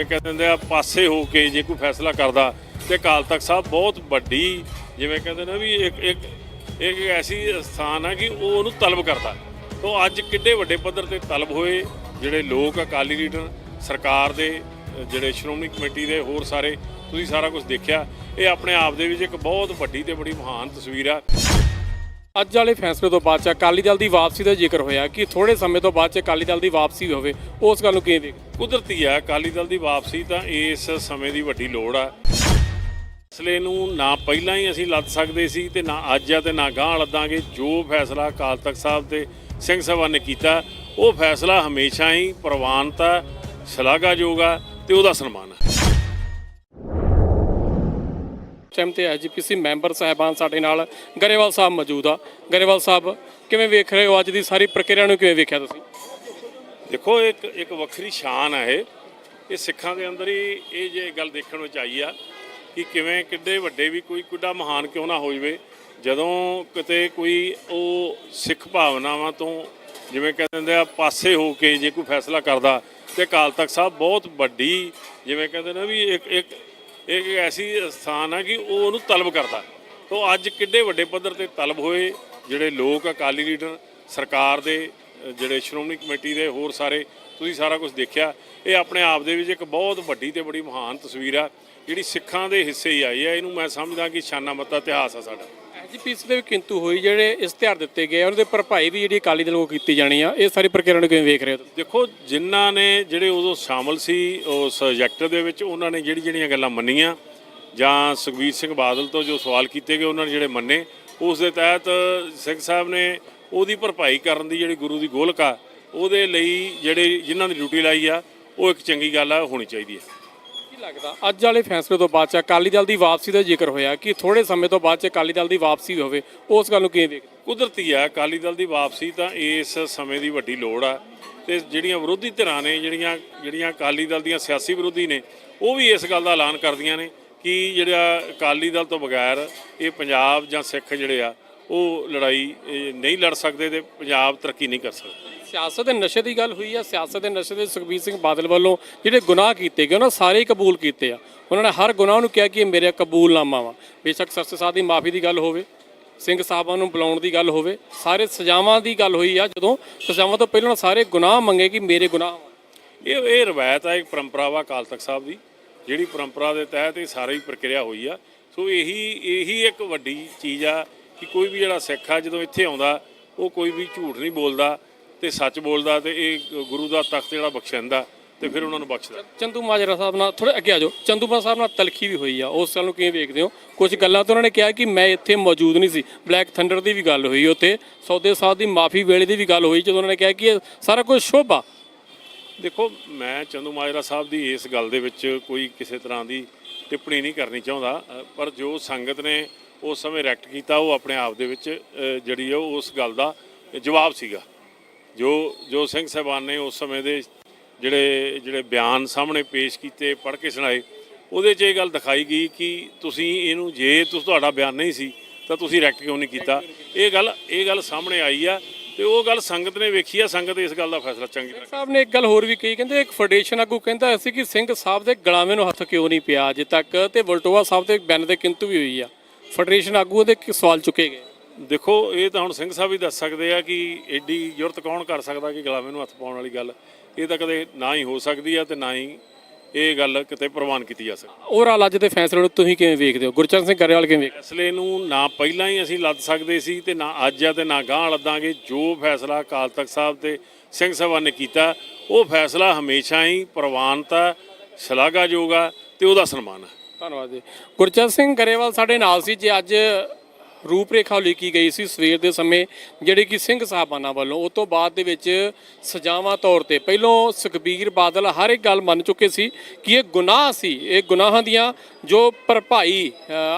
ਇਹ ਕਹਿੰਦੇ ਹੁੰਦੇ ਆ, ਪਾਸੇ ਹੋ ਕੇ ਜੇ ਕੋਈ ਫੈਸਲਾ ਕਰਦਾ, ਤੇ ਅਕਾਲ ਤਖਤ ਸਾਹਿਬ ਬਹੁਤ ਵੱਡੀ, ਜਿਵੇਂ ਕਹਿੰਦੇ ਨੇ ਵੀ ਇੱਕ ਇੱਕ ਇੱਕ ਐਸੀ ਸਥਾਨ ਆ ਕਿ ਉਹ ਉਹਨੂੰ ਤਲਬ ਕਰਦਾ। ਤੋਂ ਅੱਜ ਕਿੱਡੇ ਵੱਡੇ ਪੱਧਰ ਤੇ ਤਲਬ ਹੋਏ ਜਿਹੜੇ ਲੋਕ ਅਕਾਲੀ ਲੀਡਰ, ਸਰਕਾਰ ਦੇ, ਜਿਹੜੇ ਸ਼੍ਰੋਮਣੀ ਕਮੇਟੀ ਦੇ ਹੋਰ ਸਾਰੇ, ਤੁਸੀਂ ਸਾਰਾ ਕੁਝ ਦੇਖਿਆ। ਇਹ ਆਪਣੇ ਆਪ ਦੇ ਵਿੱਚ ਇੱਕ ਬਹੁਤ ਵੱਡੀ ਤੇ ਬੜੀ ਮਹਾਨ ਤਸਵੀਰ ਆ। ਅੱਜ ਵਾਲੇ ਫੈਸਲੇ ਤੋਂ ਬਾਅਦ ਚ ਅਕਾਲੀ ਦਲ ਦੀ ਵਾਪਸੀ ਦਾ ਜ਼ਿਕਰ ਹੋਇਆ ਕਿ ਥੋੜੇ ਸਮੇਂ ਤੋਂ ਬਾਅਦ ਚ ਅਕਾਲੀ ਦਲ ਦੀ ਵਾਪਸੀ ਹੋਵੇ, ਉਸ ਗੱਲ ਨੂੰ ਕਿਵੇਂ ਦੇਖ ਕੁਦਰਤੀ ਆ, ਅਕਾਲੀ ਦਲ ਦੀ ਵਾਪਸੀ ਤਾਂ ਇਸ ਸਮੇਂ ਦੀ ਵੱਡੀ ਲੋੜ ਆ। ਫੈਸਲੇ ਨੂੰ ਨਾ ਪਹਿਲਾਂ ਹੀ ਅਸੀਂ ਲੱਦ ਸਕਦੇ ਸੀ ਤੇ ਨਾ ਅੱਜ ਆ ਤੇ ਨਾ ਗਾਂ ਲੱਦਾਂਗੇ, ਜੋ ਫੈਸਲਾ ਅਕਾਲ ਤਖਤ ਸਾਹਿਬ ਤੇ ਸਿੰਘ ਸਭਾ ਨੇ ਕੀਤਾ, ਉਹ ਫੈਸਲਾ ਹਮੇਸ਼ਾ ਹੀ ਪ੍ਰਵਾਨਤਾ, ਸ਼ਲਾਘਾਯੋਗ ਆ ਤੇ ਉਹਦਾ ਸਨਮਾਨ ਹੈ ਟਾਈਮ ਤੇ ਐਜੀਪੀਸੀ ਮੈਂਬਰ ਸਾਹਿਬਾਨ ਸਾਡੇ ਨਾਲ ਗਰੇਵਾਲ ਸਾਹਿਬ ਮੌਜੂਦ ਆ। ਗਰੇਵਾਲ ਸਾਹਿਬ, ਕਿਵੇਂ ਵੇਖ ਰਹੇ ਹੋ ਅੱਜ ਦੀ ਸਾਰੀ ਪ੍ਰਕਿਰਿਆ ਨੂੰ ਕਿਵੇਂ ਵੇਖਿਆ ਤੁਸੀਂ? ਦੇਖੋ ਇੱਕ ਇੱਕ ਵੱਖਰੀ ਸ਼ਾਨ ਹੈ ਇਹ। ਇਹ ਸਿੱਖਾਂ ਦੇ ਅੰਦਰ ਹੀ ਇਹ ਜੇ ਗੱਲ ਦੇਖਣ ਵਿੱਚ ਆਈ ਆ ਕਿ ਕਿਵੇਂ ਕਿੱਡੇ ਵੱਡੇ ਵੀ ਕੋਈ ਕੁੱਡਾ ਮਹਾਨ ਕਿਉਂ ਨਾ ਹੋ ਜਵੇ। ਜਦੋਂ ਕਿਤੇ ਕੋਈ ਉਹ ਸਿੱਖ ਭਾਵਨਾਵਾਂ ਤੋਂ ਜਿਵੇਂ ਕਹਿੰਦੇ ਆ, ਪਾਸੇ ਹੋ ਕੇ ਜੇ ਕੋਈ ਫੈਸਲਾ ਕਰਦਾ, ਤੇ ਅਕਾਲ ਤਖਤ ਸਾਹਿਬ ਬਹੁਤ ਵੱਡੀ ਜਿਵੇਂ ਕਹਿੰਦੇ ਨੇ ਵੀ ਇੱਕ ਇੱਕ ਇੱਕ ਐਸੀ ਸਥਾਨ ਆ ਕਿ ਉਹ ਉਹਨੂੰ ਤਲਬ ਕਰਦਾ। ਤੋਂ ਅੱਜ ਕਿੱਡੇ ਵੱਡੇ ਪੱਧਰ ਤੇ ਤਲਬ ਹੋਏ ਜਿਹੜੇ ਲੋਕ ਅਕਾਲੀ ਲੀਡਰ, ਸਰਕਾਰ ਦੇ, ਜਿਹੜੇ ਸ਼੍ਰੋਮਣੀ ਕਮੇਟੀ ਦੇ ਹੋਰ ਸਾਰੇ, ਤੁਸੀਂ ਸਾਰਾ ਕੁਝ ਦੇਖਿਆ। ਇਹ ਆਪਣੇ ਆਪ ਦੇ ਵਿੱਚ ਇੱਕ ਬਹੁਤ ਵੱਡੀ ਤੇ ਬੜੀ ਮਹਾਨ ਤਸਵੀਰ ਆ, ਜਿਹੜੀ ਸਿੱਖਾਂ ਦੇ ਹਿੱਸੇ ਹੀ ਆਈ ਹੈ ਇਹਨੂੰ ਮੈਂ ਸਮਝਦਾ ਕਿ ਸ਼ਾਨਾ ਮੱਤਾ ਇਤਿਹਾਸ ਆ ਸਾਡਾ। ਐਜੀਪੀਸੀ ਦੇ ਵੀ ਕਿੰਤੂ ਹੋਈ ਜਿਹੜੇ ਇਸ਼ਤਿਹਾਰ ਦਿੱਤੇ ਗਏ ਆ, ਉਹਨਾਂ ਦੇ ਭਰਪਾਈ ਵੀ ਜਿਹੜੀ ਅਕਾਲੀ ਦਲ ਵੱਲੋਂ ਕੀਤੀ ਜਾਣੀ ਆ ਇਹ ਸਾਰੀ ਪ੍ਰਕਿਰਿਆ ਨੂੰ ਕਿਵੇਂ ਵੇਖ ਰਹੇ ਹੋ ਤੁਸੀਂ? ਦੇਖੋ ਜਿਨ੍ਹਾਂ ਨੇ ਜਿਹੜੇ ਉਦੋਂ ਸ਼ਾਮਲ ਸੀ ਉਸ ਪ੍ਰੋਜੈਕਟ ਦੇ ਵਿੱਚ ਉਹਨਾਂ ਨੇ ਜਿਹੜੀ ਜਿਹੜੀਆਂ ਗੱਲਾਂ ਮੰਨੀਆਂ ਜਾਂ ਸੁਖਬੀਰ ਸਿੰਘ ਬਾਦਲ ਤੋਂ ਜੋ ਸਵਾਲ ਕੀਤੇ ਗਏ ਉਹਨਾਂ ਨੇ ਜਿਹੜੇ ਮੰਨੇ ਉਸ ਦੇ ਤਹਿਤ ਸਿੰਘ ਸਾਹਿਬ ਨੇ ਉਹਦੀ ਭਰਪਾਈ ਕਰਨ ਦੀ ਜਿਹੜੀ ਗੁਰੂ ਦੀ ਗੋਲਕ ਆ ਉਹਦੇ ਲਈ ਜਿਹੜੇ ਜਿਨ੍ਹਾਂ ਦੀ ਡਿਊਟੀ ਲਾਈ ਆ ਉਹ ਇੱਕ ਚੰਗੀ ਗੱਲ ਆ ਹੋਣੀ ਚਾਹੀਦੀ ਹੈ ਲੱਗਦਾ। ਅੱਜ ਵਾਲੇ ਫੈਸਲੇ ਤੋਂ ਬਾਅਦ ਚ ਅਕਾਲੀ ਦਲ ਦੀ ਵਾਪਸੀ ਦਾ ਜ਼ਿਕਰ ਹੋਇਆ ਕਿ ਥੋੜੇ ਸਮੇਂ ਤੋਂ ਬਾਅਦ ਚ ਅਕਾਲੀ ਦਲ ਦੀ ਵਾਪਸੀ ਹੋਵੇ। ਉਸ ਗੱਲ ਨੂੰ ਕਿਵੇਂ ਵੇਖਦੇ ਕੁਦਰਤੀ ਆ, ਅਕਾਲੀ ਦਲ ਦੀ ਵਾਪਸੀ ਤਾਂ ਇਸ ਸਮੇਂ ਦੀ ਵੱਡੀ ਲੋੜ ਆ। ਤੇ ਜਿਹੜੀਆਂ ਵਿਰੋਧੀ ਧਿਰਾਂ ਨੇ, ਜਿਹੜੀਆਂ ਜਿਹੜੀਆਂ ਅਕਾਲੀ ਦਲ ਦੀਆਂ ਸਿਆਸੀ ਵਿਰੋਧੀ ਨੇ, ਉਹ ਵੀ ਇਸ ਗੱਲ ਦਾ ਐਲਾਨ ਕਰਦੀਆਂ ਨੇ ਕਿ ਜਿਹੜਾ ਅਕਾਲੀ ਦਲ ਤੋਂ ਬਗੈਰ ਇਹ ਪੰਜਾਬ ਜਾਂ ਸਿੱਖ ਜਿਹੜੇ ਆ ਉਹ ਲੜਾਈ ਨਹੀਂ ਲੜ ਸਕਦੇ ਤੇ ਪੰਜਾਬ ਤਰੱਕੀ ਨਹੀਂ ਕਰ ਸਕਦਾ। ਸਿਆਸਤ ਦੇ ਨਸ਼ੇ ਦੀ ਗੱਲ ਹੋਈ ਆ ਸਿਆਸਤ ਦੇ ਨਸ਼ੇ ਦੇ ਸੁਖਬੀਰ ਸਿੰਘ ਬਾਦਲ ਵੱਲੋਂ ਜਿਹੜੇ ਗੁਨਾਹ ਕੀਤੇ ਗਏ ਉਹਨਾਂ ਸਾਰੇ ਕਬੂਲ ਕੀਤੇ ਆ। ਉਹਨਾਂ ਨੇ ਹਰ ਗੁਨਾਹ ਨੂੰ ਕਿਹਾ ਕਿ ਇਹ ਮੇਰੇ ਕਬੂਲਨਾਮਾ ਵਾ। ਬੇਸ਼ੱਕ ਸਰਸੇ ਸਾਹਿਬ ਦੀ ਮਾਫੀ ਦੀ ਗੱਲ ਹੋਵੇ ਸਿੰਘ ਸਾਹਿਬਾਂ ਨੂੰ ਬੁਲਾਉਣ ਦੀ ਗੱਲ ਹੋਵੇ ਸਾਰੇ ਸਜ਼ਾਵਾਂ ਦੀ ਗੱਲ ਹੋਈ ਆ ਜਦੋਂ ਸਜ਼ਾਵਾਂ ਤੋਂ ਪਹਿਲਾਂ ਸਾਰੇ ਗੁਨਾਹ ਮੰਗੇ ਕਿ ਮੇਰੇ ਗੁਨਾਹ ਇਹ ਇਹ ਰਵਾਇਤ ਆ ਇੱਕ ਪਰੰਪਰਾ ਵਾ ਅਕਾਲ ਤਖਤ ਸਾਹਿਬ ਦੀ ਜਿਹੜੀ ਪਰੰਪਰਾ ਦੇ ਤਹਿਤ ਇਹ ਸਾਰੀ ਪ੍ਰਕਿਰਿਆ ਹੋਈ ਆ। ਸੋ ਇਹੀ ਇਹੀ ਇੱਕ ਵੱਡੀ ਚੀਜ਼ ਆ ਕਿ ਕੋਈ ਵੀ ਜਿਹੜਾ ਸਿੱਖ ਆ ਜਦੋਂ ਇੱਥੇ ਆਉਂਦਾ ਉਹ ਕੋਈ ਵੀ ਝੂਠ ਨਹੀਂ ਬੋਲਦਾ ਤੇ ਸੱਚ ਬੋਲਦਾ ਤੇ ਇਹ ਗੁਰੂ ਦਾ ਤਖਤ ਜਿਹੜਾ ਬਖਸ਼ਿੰਦਾ ਤੇ ਫਿਰ ਉਹਨਾਂ ਨੂੰ ਬਖਸ਼ਦਾ। ਚੰਦੂ ਮਾਜਰਾ ਸਾਹਿਬ ਨਾਲ ਥੋੜੇ ਅੱਗੇ ਆ ਜਾਓ। ਚੰਦੂ ਮਾਜਰਾ ਸਾਹਿਬ ਨਾਲ ਤਲਖੀ ਵੀ ਹੋਈ ਆ। ਉਸ ਗੱਲ ਨੂੰ ਕਿਵੇਂ ਵੇਖਦੇ ਹੋ? ਕੁਝ ਗੱਲਾਂ ਤਾਂ ਉਹਨਾਂ ਨੇ ਕਿਹਾ ਕਿ ਮੈਂ ਇੱਥੇ ਮੌਜੂਦ ਨਹੀਂ ਸੀ। ਬਲੈਕ ਥੰਡਰ ਦੀ ਵੀ ਗੱਲ ਹੋਈ ਉੱਥੇ। ਸੌਦੇ ਸਾਹਿਬ ਦੀ ਮਾਫੀ ਵੇਲੇ ਦੀ ਵੀ ਗੱਲ ਹੋਈ ਜਦੋਂ ਉਹਨਾਂ ਨੇ ਕਿਹਾ ਕਿ ਇਹ ਸਾਰਾ ਕੁਝ ਸ਼ੋਭਾ। ਦੇਖੋ ਮੈਂ ਚੰਦੂ ਮਾਜਰਾ ਸਾਹਿਬ ਦੀ ਇਸ ਗੱਲ ਦੇ ਵਿੱਚ ਕੋਈ ਕਿਸੇ ਤਰ੍ਹਾਂ ਦੀ ਟਿੱਪਣੀ ਨਹੀਂ ਕਰਨੀ ਚਾਹੁੰਦਾ ਪਰ ਜੋ ਸੰਗਤ ਨੇ ਉਸ ਸਮੇਂ ਰੈਕਟ ਕੀਤਾ, ਉਹ ਆਪਣੇ ਆਪ ਦੇ ਵਿੱਚ ਜਿਹੜੀ ਆ ਉਹ ਉਸ ਗੱਲ ਦਾ ਜਵਾਬ ਸੀਗਾ। ਜੋ ਜੋ ਸਿੰਘ ਸਾਹਿਬਾਨ ਨੇ ਉਸ ਸਮੇਂ ਦੇ ਜਿਹੜੇ ਜਿਹੜੇ ਬਿਆਨ ਸਾਹਮਣੇ ਪੇਸ਼ ਕੀਤੇ, ਪੜ੍ਹ ਕੇ ਸੁਣਾਏ, ਉਹਦੇ 'ਚ ਇਹ ਗੱਲ ਦਿਖਾਈ ਗਈ ਕਿ ਤੁਸੀਂ ਇਹਨੂੰ, ਜੇ ਤੁਸੀਂ, ਤੁਹਾਡਾ ਬਿਆਨ ਨਹੀਂ ਸੀ, ਤਾਂ ਤੁਸੀਂ ਰੈਕਟ ਕਿਉਂ ਨਹੀਂ ਕੀਤਾ? ਇਹ ਗੱਲ ਇਹ ਗੱਲ ਸਾਹਮਣੇ ਆਈ ਆ ਤੇ ਉਹ ਗੱਲ ਸੰਗਤ ਨੇ ਵੇਖੀ ਆ, ਸੰਗਤ ਇਸ ਗੱਲ ਦਾ ਫੈਸਲਾ ਚੰਗੀ ਤਰ੍ਹਾਂ ਸਾਹਿਬ ਨੇ ਇੱਕ ਗੱਲ ਹੋਰ ਵੀ ਕਹੀ, ਕਹਿੰਦੇ ਇੱਕ ਫੈਡਰੇਸ਼ਨ ਆਗੂ ਕਹਿੰਦਾ ਸੀ ਕਿ ਸਿੰਘ ਸਾਹਿਬ ਦੇ ਗਲਾਵੇਂ ਨੂੰ ਹੱਥ ਕਿਉਂ ਨਹੀਂ ਪਿਆ ਅਜੇ ਤੱਕ ਤੇ ਵਲਟੋਆ ਸਾਹਿਬ ਦੇ ਬੈਨ ਦੇ ਕਿੰਤੂ ਵੀ ਹੋਈ ਆ। ਫੈਡਰੇਸ਼ਨ ਆਗੂ ਦੇ ਕੀ ਸਵਾਲ ਚੁੱਕੇ ਗਏ? ਦੇਖੋ ਇਹ ਤਾਂ ਹੁਣ ਸਿੰਘ ਸਾਹਿਬ ਹੀ ਦੱਸ ਸਕਦੇ ਆ ਕਿ ਐਡੀ ਜ਼ਰੂਰਤ ਕੌਣ ਕਰ ਸਕਦਾ ਕਿ ਗੁਲਾਮੇ ਨੂੰ ਹੱਥ ਪਾਉਣ ਵਾਲੀ ਗੱਲ? ਇਹ ਤਾਂ ਕਦੇ ਨਾ ਹੀ ਹੋ ਸਕਦੀ ਆ ਤੇ ਨਾ ਹੀ ਇਹ ਗੱਲ ਕਿਤੇ ਪ੍ਰਵਾਨ ਕੀਤੀ ਜਾ ਸਕਦੀ। ਓਵਰਆਲ ਅੱਜ ਦੇ ਫੈਸਲੇ ਨੂੰ ਤੁਸੀਂ ਕਿਵੇਂ ਵੇਖਦੇ ਹੋ? ਗੁਰਚਰਨ ਸਿੰਘ ਗਰੇਵਾਲ ਕਿਵੇਂ ਵੇਖਦੇ ਫੈਸਲੇ ਨੂੰ ਨਾ ਪਹਿਲਾਂ ਹੀ ਅਸੀਂ ਲੱਦ ਸਕਦੇ ਸੀ ਤੇ ਨਾ ਅੱਜ ਆ ਤੇ ਨਾ ਗਾਂ ਲੱਦਾਂਗੇ। ਜੋ ਫੈਸਲਾ ਅਕਾਲ ਤਖਤ ਸਾਹਿਬ ਤੇ ਸਿੰਘ ਸਭਾ ਨੇ ਕੀਤਾ ਉਹ ਫੈਸਲਾ ਹਮੇਸ਼ਾ ਹੀ ਪ੍ਰਵਾਨਤਾ ਸ਼ਲਾਘਾਯੋਗ ਆ ਤੇ ਉਹਦਾ ਸਨਮਾਨ ਹੈ ਧੰਨਵਾਦ ਜੀ। ਗੁਰਚਰਨ ਸਿੰਘ ਗਰੇਵਾਲ ਸਾਡੇ ਨਾਲ ਸੀ ਜੇ ਅੱਜ ਰੂਪਰੇਖਾ ਲਿਖੀ ਗਈ ਸੀ ਸਵੇਰ ਦੇ ਸਮੇਂ, ਜਿਹੜੀ ਕਿ ਸਿੰਘ ਸਾਹਿਬਾਨਾਂ ਵੱਲੋਂ। ਉਸ ਤੋਂ ਬਾਅਦ ਦੇ ਵਿੱਚ ਸਜ਼ਾਵਾਂ ਤੌਰ ਤੇ, ਪਹਿਲੋਂ ਸੁਖਬੀਰ ਬਾਦਲ ਹਰ ਇੱਕ ਗੱਲ ਮੰਨ ਚੁੱਕੇ ਸੀ ਕਿ ਇਹ ਗੁਨਾਹ ਸੀ। ਇਹ ਗੁਨਾਹਾਂ ਦੀਆਂ ਜੋ ਭਰਪਾਈ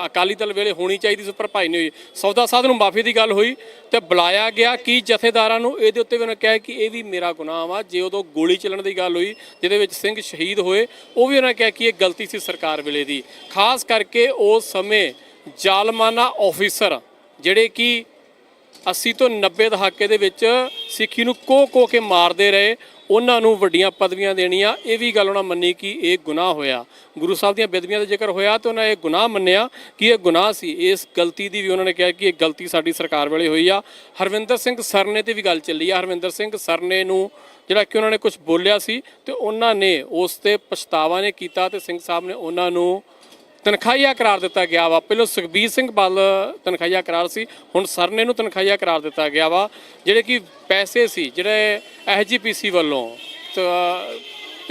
ਅਕਾਲੀ ਦਲ ਵੇਲੇ ਹੋਣੀ ਚਾਹੀਦੀ ਸੀ, ਭਰਪਾਈ ਨਹੀਂ ਹੋਈ। ਸੌਦਾ ਸਾਧ ਨੂੰ ਮਾਫੀ ਦੀ ਗੱਲ ਹੋਈ ਤੇ ਬੁਲਾਇਆ ਗਿਆ ਕਿ ਜਥੇਦਾਰਾਂ ਨੂੰ ਇਹਦੇ ਉੱਤੇ ਵੀ ਉਹਨਾਂ ਕਿਹਾ ਕਿ ਇਹ ਵੀ ਮੇਰਾ ਗੁਨਾਹ ਵਾ। ਜੇ ਉਦੋਂ ਗੋਲੀ ਚੱਲਣ ਦੀ ਗੱਲ ਹੋਈ, ਜਿਹਦੇ ਵਿੱਚ ਸਿੰਘ ਸ਼ਹੀਦ ਹੋਏ, ਉਹ ਵੀ ਉਹਨਾਂ ਕਿਹਾ ਕਿ ਇਹ ਗਲਤੀ ਸੀ ਸਰਕਾਰ ਵੇਲੇ ਦੀ। ਖਾਸ ਕਰਕੇ ਉਸ ਸਮੇਂ ਜ਼ਾਲਮਾਨਾ ਆਫੀਸਰ, ਜਿਹੜੇ ਕਿ 80 ਤੋਂ 90 ਦਹਾਕੇ ਦੇ ਵਿੱਚ ਸਿੱਖੀ ਨੂੰ ਕੋ ਕੋ ਕੇ ਮਾਰਦੇ ਰਹੇ, ਉਹਨਾਂ ਨੂੰ ਵੱਡੀਆਂ ਪਦਵੀਆਂ ਦੇਣੀਆਂ, ਇਹ ਵੀ ਗੱਲ ਉਹਨਾਂ ਮੰਨੀ ਕਿ ਇਹ ਗੁਨਾਹ ਹੋਇਆ। ਗੁਰੂ ਸਾਹਿਬ ਦੀਆਂ ਬੇਦਬੀਆਂ ਦਾ ਜ਼ਿਕਰ ਹੋਇਆ ਤੇ ਉਹਨਾਂ ਇਹ ਗੁਨਾਹ ਮੰਨਿਆ ਕਿ ਇਹ ਗੁਨਾਹ ਸੀ। ਇਸ ਗਲਤੀ ਦੀ ਵੀ ਉਹਨਾਂ ਨੇ ਕਿਹਾ ਕਿ ਇਹ ਗਲਤੀ ਸਾਡੀ ਸਰਕਾਰ ਵੇਲੇ ਹੋਈ ਆ। ਹਰਵਿੰਦਰ ਸਿੰਘ ਸਰਨੇ ਤੇ ਵੀ ਗੱਲ ਚੱਲੀ ਆ। ਹਰਵਿੰਦਰ ਸਿੰਘ ਸਰਨੇ ਨੂੰ ਜਿਹੜਾ ਕਿ ਉਹਨਾਂ ਨੇ ਕੁਝ ਬੋਲਿਆ ਸੀ ਤੇ ਉਹਨਾਂ ਨੇ ਉਸ ਤੇ ਪਛਤਾਵਾ ਨੇ ਕੀਤਾ ਤੇ ਸਿੰਘ ਸਾਹਿਬ ਨੇ ਉਹਨਾਂ ਨੂੰ ਤਨਖਾਹੀਆ ਕਰਾਰ ਦਿੱਤਾ ਗਿਆ ਵਾ। ਪਹਿਲਾਂ ਸੁਖਬੀਰ ਸਿੰਘ ਬਾਲ ਤਨਖਾਹੀਆ ਕਰਾਰ ਸੀ, ਹੁਣ ਸਰਨੇ ਨੂੰ ਤਨਖਾਹੀਆ ਕਰਾਰ ਦਿੱਤਾ ਗਿਆ ਵਾ। ਜਿਹੜੇ ਕਿ ਪੈਸੇ ਸੀ, ਜਿਹੜੇ ਐਸਜੀਪੀਸੀ ਵੱਲੋਂ, ਤਾਂ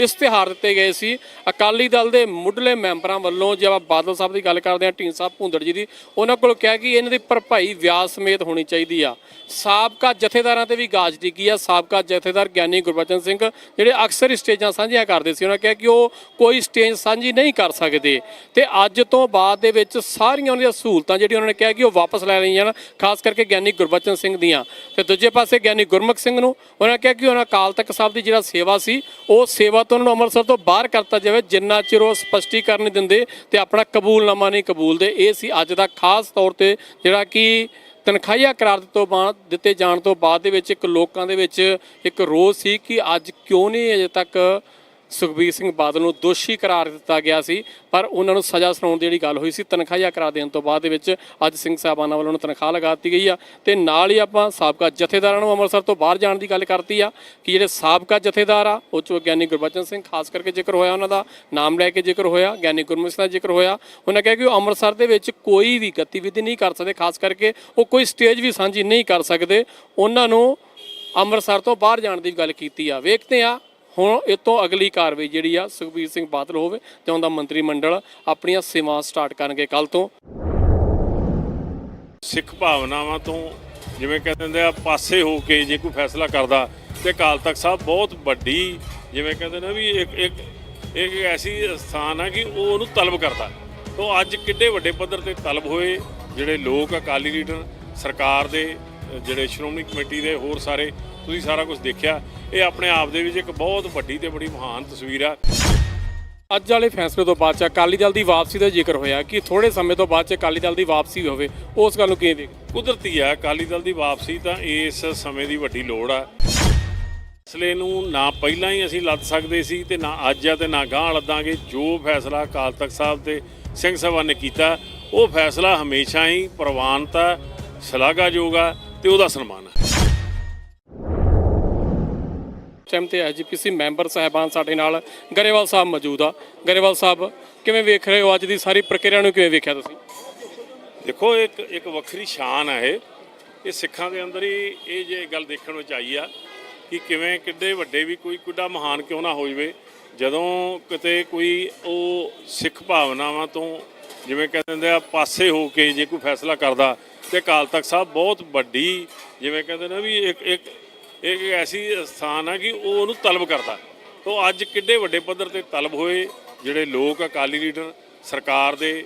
ਇਸ਼ਤਿਹਾਰ ਦਿੱਤੇ ਗਏ ਸੀ। ਅਕਾਲੀ ਦਲ ਦੇ ਮੁੱਢਲੇ ਮੈਂਬਰਾਂ ਵੱਲੋਂ ਜੇ ਆਪਾਂ ਬਾਦਲ ਸਾਹਿਬ ਦੀ ਗੱਲ ਕਰਦੇ ਹਾਂ ਢੀਂਡ ਸਾਹਿਬ ਭੁੰਦੜ ਜੀ ਦੀ, ਉਹਨਾਂ ਕੋਲ ਕਿਹਾ ਕਿ ਇਹਨਾਂ ਦੀ ਭਰਪਾਈ ਵਿਆਜ ਸਮੇਤ ਹੋਣੀ ਚਾਹੀਦੀ ਆ। ਸਾਬਕਾ ਜਥੇਦਾਰਾਂ ਤੇ ਵੀ ਗਾਜ ਡਿੱਗੀ ਆ। ਸਾਬਕਾ ਜਥੇਦਾਰ ਗਿਆਨੀ ਗੁਰਬਚਨ ਸਿੰਘ, ਜਿਹੜੇ ਅਕਸਰ ਸਟੇਜਾਂ ਸਾਂਝੀਆਂ ਕਰਦੇ ਸੀ, ਉਹਨਾਂ ਕਿਹਾ ਕਿ ਉਹ ਕੋਈ ਸਟੇਜ ਸਾਂਝੀ ਨਹੀਂ ਕਰ ਸਕਦੇ। ਤੇ ਅੱਜ ਤੋਂ ਬਾਅਦ ਦੇ ਵਿੱਚ ਸਾਰੀਆਂ ਉਹਨਾਂ ਦੀਆਂ ਸਹੂਲਤਾਂ ਜਿਹੜੀਆਂ ਉਹਨਾਂ ਨੇ ਕਿਹਾ ਕਿ ਉਹ ਵਾਪਸ ਲੈ ਲਈਆਂ ਜਾਣ, ਖਾਸ ਕਰਕੇ ਗਿਆਨੀ ਗੁਰਬਚਨ ਸਿੰਘ ਦੀਆਂ। ਤੇ ਦੂਜੇ ਪਾਸੇ ਗਿਆਨੀ ਗੁਰਮੁਖ ਸਿੰਘ ਨੂੰ, ਉਹਨਾਂ ਨੇ ਕਿਹਾ ਕਿ ਉਹਨਾਂ ਅਕਾਲ ਤਖਤ ਸਾਹਿਬ ਦੀ ਜਿਹੜਾ ਸੇਵਾ ਸੀ, ਉਹ ਸੇਵਾ ਤੋਂ ਉਹਨਾਂ ਨੂੰ ਅੰਮ੍ਰਿਤਸਰ ਤੋਂ ਬਾਹਰ ਕਰਤਾ ਜਾਵੇ, ਜਿੰਨਾ ਚਿਰ ਉਹ ਸਪਸ਼ਟੀਕਰਨ ਨਹੀਂ ਦਿੰਦੇ ਤੇ ਆਪਣਾ ਕਬੂਲਨਾਮਾ ਨਹੀਂ ਕਬੂਲਦੇ ਇਹ ਸੀ ਅੱਜ ਦਾ ਖਾਸ ਤੌਰ ਤੇ ਜਿਹੜਾ ਕਿ ਤਨਖਾਹੀਆ ਕਰਾਰ ਦਿੱਤੋਂ ਬਾਅਦ ਦਿੱਤੇ ਜਾਣ ਤੋਂ ਬਾਅਦ ਦੇ ਵਿੱਚ ਇੱਕ ਲੋਕਾਂ ਦੇ ਵਿੱਚ ਇੱਕ ਰੋਸ ਸੀ ਕਿ ਅੱਜ ਕਿਉਂ ਨਹੀਂ ਅਜੇ ਤੱਕ ਸੁਖਬੀਰ ਸਿੰਘ ਬਾਦਲ ਨੂੰ ਦੋਸ਼ੀ ਕਰਾਰ ਦਿੱਤਾ ਗਿਆ ਸੀ, ਪਰ ਉਹਨਾਂ ਨੂੰ ਸਜ਼ਾ ਸੁਣਾਉਣ ਦੀ ਜਿਹੜੀ ਗੱਲ ਹੋਈ ਸੀ, ਤਨਖਾਹੀਆ ਕਰਾ ਦੇਣ ਤੋਂ ਬਾਅਦ ਦੇ ਵਿੱਚ ਅੱਜ ਸਿੰਘ ਸਾਹਿਬਾਨਾਂ ਵੱਲੋਂ ਤਨਖਾਹ ਲਗਾ ਦਿੱਤੀ ਗਈ ਆ। ਤੇ ਨਾਲ ਹੀ ਆਪਾਂ ਸਾਬਕਾ ਜਥੇਦਾਰਾਂ ਨੂੰ ਅੰਮ੍ਰਿਤਸਰ ਤੋਂ ਬਾਹਰ ਜਾਣ ਦੀ ਗੱਲ ਕਰਤੀ ਆ, ਕਿ ਜਿਹੜੇ ਸਾਬਕਾ ਜਥੇਦਾਰ ਆ, ਉਹ ਚੋਂ ਗਿਆਨੀ ਗੁਰਬਚਨ ਸਿੰਘ, ਖਾਸ ਕਰਕੇ ਜ਼ਿਕਰ ਹੋਇਆ ਉਹਨਾਂ ਦਾ, ਨਾਮ ਲੈ ਕੇ ਜ਼ਿਕਰ ਹੋਇਆ, ਗਿਆਨੀ ਗੁਰਮੁਖ ਸਿੰਘ ਦਾ ਜ਼ਿਕਰ ਹੋਇਆ। ਉਹਨਾਂ ਕਿਹਾ ਕਿ ਉਹ ਅੰਮ੍ਰਿਤਸਰ ਦੇ ਵਿੱਚ ਕੋਈ ਵੀ ਗਤੀਵਿਧੀ ਨਹੀਂ ਕਰ ਸਕਦੇ, ਖਾਸ ਕਰਕੇ ਉਹ ਕੋਈ ਸਟੇਜ ਵੀ ਸਾਂਝੀ ਨਹੀਂ ਕਰ ਸਕਦੇ। ਉਹਨਾਂ ਨੂੰ ਅੰਮ੍ਰਿਤਸਰ ਤੋਂ ਬਾਹਰ ਜਾਣ ਦੀ ਗੱਲ ਕੀਤੀ ਆ। ਵੇਖਦੇ ਆ ਹੁਣ ਇਹ ਤੋਂ ਅਗਲੀ ਕਾਰਵਾਈ ਜਿਹੜੀ ਆ ਸੁਖਬੀਰ ਸਿੰਘ ਬਾਦਲ ਹੋਵੇ ਜਾਂ ਉਹਦਾ ਮੰਤਰੀ ਮੰਡਲ ਆਪਣੀਆਂ ਸੇਵਾਵਾਂ ਸਟਾਰਟ ਕਰਨਗੇ ਕੱਲ ਤੋਂ। ਸਿੱਖ ਭਾਵਨਾਵਾਂ ਤੋਂ ਜਿਵੇਂ ਕਹਿੰਦੇ ਹੁੰਦੇ ਆ, ਪਾਸੇ ਹੋ ਕੇ ਜੇ ਕੋਈ ਫੈਸਲਾ ਕਰਦਾ ਤੇ ਅਕਾਲ ਤਖਤ ਸਾਹਿਬ ਬਹੁਤ ਵੱਡੀ ਜਿਵੇਂ ਕਹਿੰਦੇ ਨੇ ਵੀ ਇੱਕ ਇੱਕ ਇੱਕ ਐਸੀ ਸਥਾਨ ਆ ਕਿ ਉਹ ਉਹਨੂੰ ਤਲਬ ਕਰਦਾ। ਤੋਂ ਅੱਜ ਕਿੱਡੇ ਵੱਡੇ ਪੱਧਰ ਤੇ ਤਲਬ ਹੋਏ ਜਿਹੜੇ ਲੋਕ ਅਕਾਲੀ ਲੀਡਰ, ਸਰਕਾਰ ਦੇ, ਜਿਹੜੇ ਸ਼੍ਰੋਮਣੀ ਕਮੇਟੀ ਦੇ ਹੋਰ ਸਾਰੇ, ਤੁਸੀਂ ਸਾਰਾ ਕੁਝ ਦੇਖਿਆ। ਇਹ ਆਪਣੇ ਆਪ ਦੇ ਵਿੱਚ ਇੱਕ ਬਹੁਤ ਵੱਡੀ ਤੇ ਬੜੀ ਮਹਾਨ ਤਸਵੀਰ ਆ। ਅੱਜ ਵਾਲੇ ਫੈਸਲੇ ਤੋਂ ਬਾਅਦ ਚ ਅਕਾਲੀ ਦਲ ਦੀ ਵਾਪਸੀ ਦਾ ਜ਼ਿਕਰ ਹੋਇਆ ਕਿ ਥੋੜੇ ਸਮੇਂ ਤੋਂ ਬਾਅਦ ਚ ਅਕਾਲੀ ਦਲ ਦੀ ਵਾਪਸੀ ਹੋਵੇ। ਉਸ ਗੱਲ ਨੂੰ ਕਿਵੇਂ ਦੇਖ ਕੁਦਰਤੀ ਆ, ਅਕਾਲੀ ਦਲ ਦੀ ਵਾਪਸੀ ਤਾਂ ਇਸ ਸਮੇਂ ਦੀ ਵੱਡੀ ਲੋੜ ਆ। ਫੈਸਲੇ ਨੂੰ ਨਾ ਪਹਿਲਾਂ ਹੀ ਅਸੀਂ ਲੱਦ ਸਕਦੇ ਸੀ ਤੇ ਨਾ ਅੱਜ ਆ ਤੇ ਨਾ ਗਾਂ ਲੱਦਾਂਗੇ। ਜੋ ਫੈਸਲਾ ਅਕਾਲ ਤਖਤ ਸਾਹਿਬ ਤੇ ਸਿੰਘ ਸਭਾ ਨੇ ਕੀਤਾ, ਉਹ ਫੈਸਲਾ ਹਮੇਸ਼ਾ ਹੀ ਪ੍ਰਵਾਨਤਾ ਸ਼ਲਾਘਾਯੋਗ ਆ ਤੇ ਉਹਦਾ ਸਨਮਾਨ ਆ। ਟਾਈਮ ਤੇ ਐਜੀਪੀਸੀ ਮੈਂਬਰ ਸਾਹਿਬਾਨ ਸਾਡੇ ਨਾਲ ਗਰੇਵਾਲ ਸਾਹਿਬ ਮੌਜੂਦ ਆ। ਗਰੇਵਾਲ ਸਾਹਿਬ, ਕਿਵੇਂ ਵੇਖ ਰਹੇ ਹੋ ਅੱਜ ਦੀ ਸਾਰੀ ਪ੍ਰਕਿਰਿਆ ਨੂੰ, ਕਿਵੇਂ ਵੇਖਿਆ ਤੁਸੀਂ? ਦੇਖੋ, ਇੱਕ ਇੱਕ ਵੱਖਰੀ ਸ਼ਾਨ ਹੈ ਇਹ। ਇਹ ਸਿੱਖਾਂ ਦੇ ਅੰਦਰ ਹੀ ਇਹ ਜੇ ਗੱਲ ਦੇਖਣ ਵਿੱਚ ਆਈ ਆ ਕਿ ਕਿਵੇਂ, ਕਿੱਡੇ ਵੱਡੇ ਵੀ ਕੋਈ ਕਿੱਡਾ ਮਹਾਨ ਕਿਉਂ ਨਾ ਹੋ ਜਵੇ ਜਦੋਂ ਕਿਤੇ ਕੋਈ ਉਹ ਸਿੱਖ ਭਾਵਨਾਵਾਂ ਤੋਂ ਜਿਵੇਂ ਕਹਿੰਦੇ ਹੁੰਦੇ ਆ, ਪਾਸੇ ਹੋ ਕੇ ਜੇ ਕੋਈ ਫੈਸਲਾ ਕਰਦਾ, ਤੇ ਅਕਾਲ ਤਖਤ ਸਾਹਿਬ ਬਹੁਤ ਵੱਡੀ, ਜਿਵੇਂ ਕਹਿੰਦੇ ਨੇ ਵੀ ਇੱਕ ਇੱਕ ਇਹ ਇੱਕ ਐਸੀ ਸਥਾਨ ਆ ਕਿ ਉਹ ਉਹਨੂੰ ਤਲਬ ਕਰਦਾ। ਤੋਂ ਅੱਜ ਕਿੱਡੇ ਵੱਡੇ ਪੱਧਰ ਤੇ ਤਲਬ ਹੋਏ ਜਿਹੜੇ ਲੋਕ ਅਕਾਲੀ ਲੀਡਰ, ਸਰਕਾਰ ਦੇ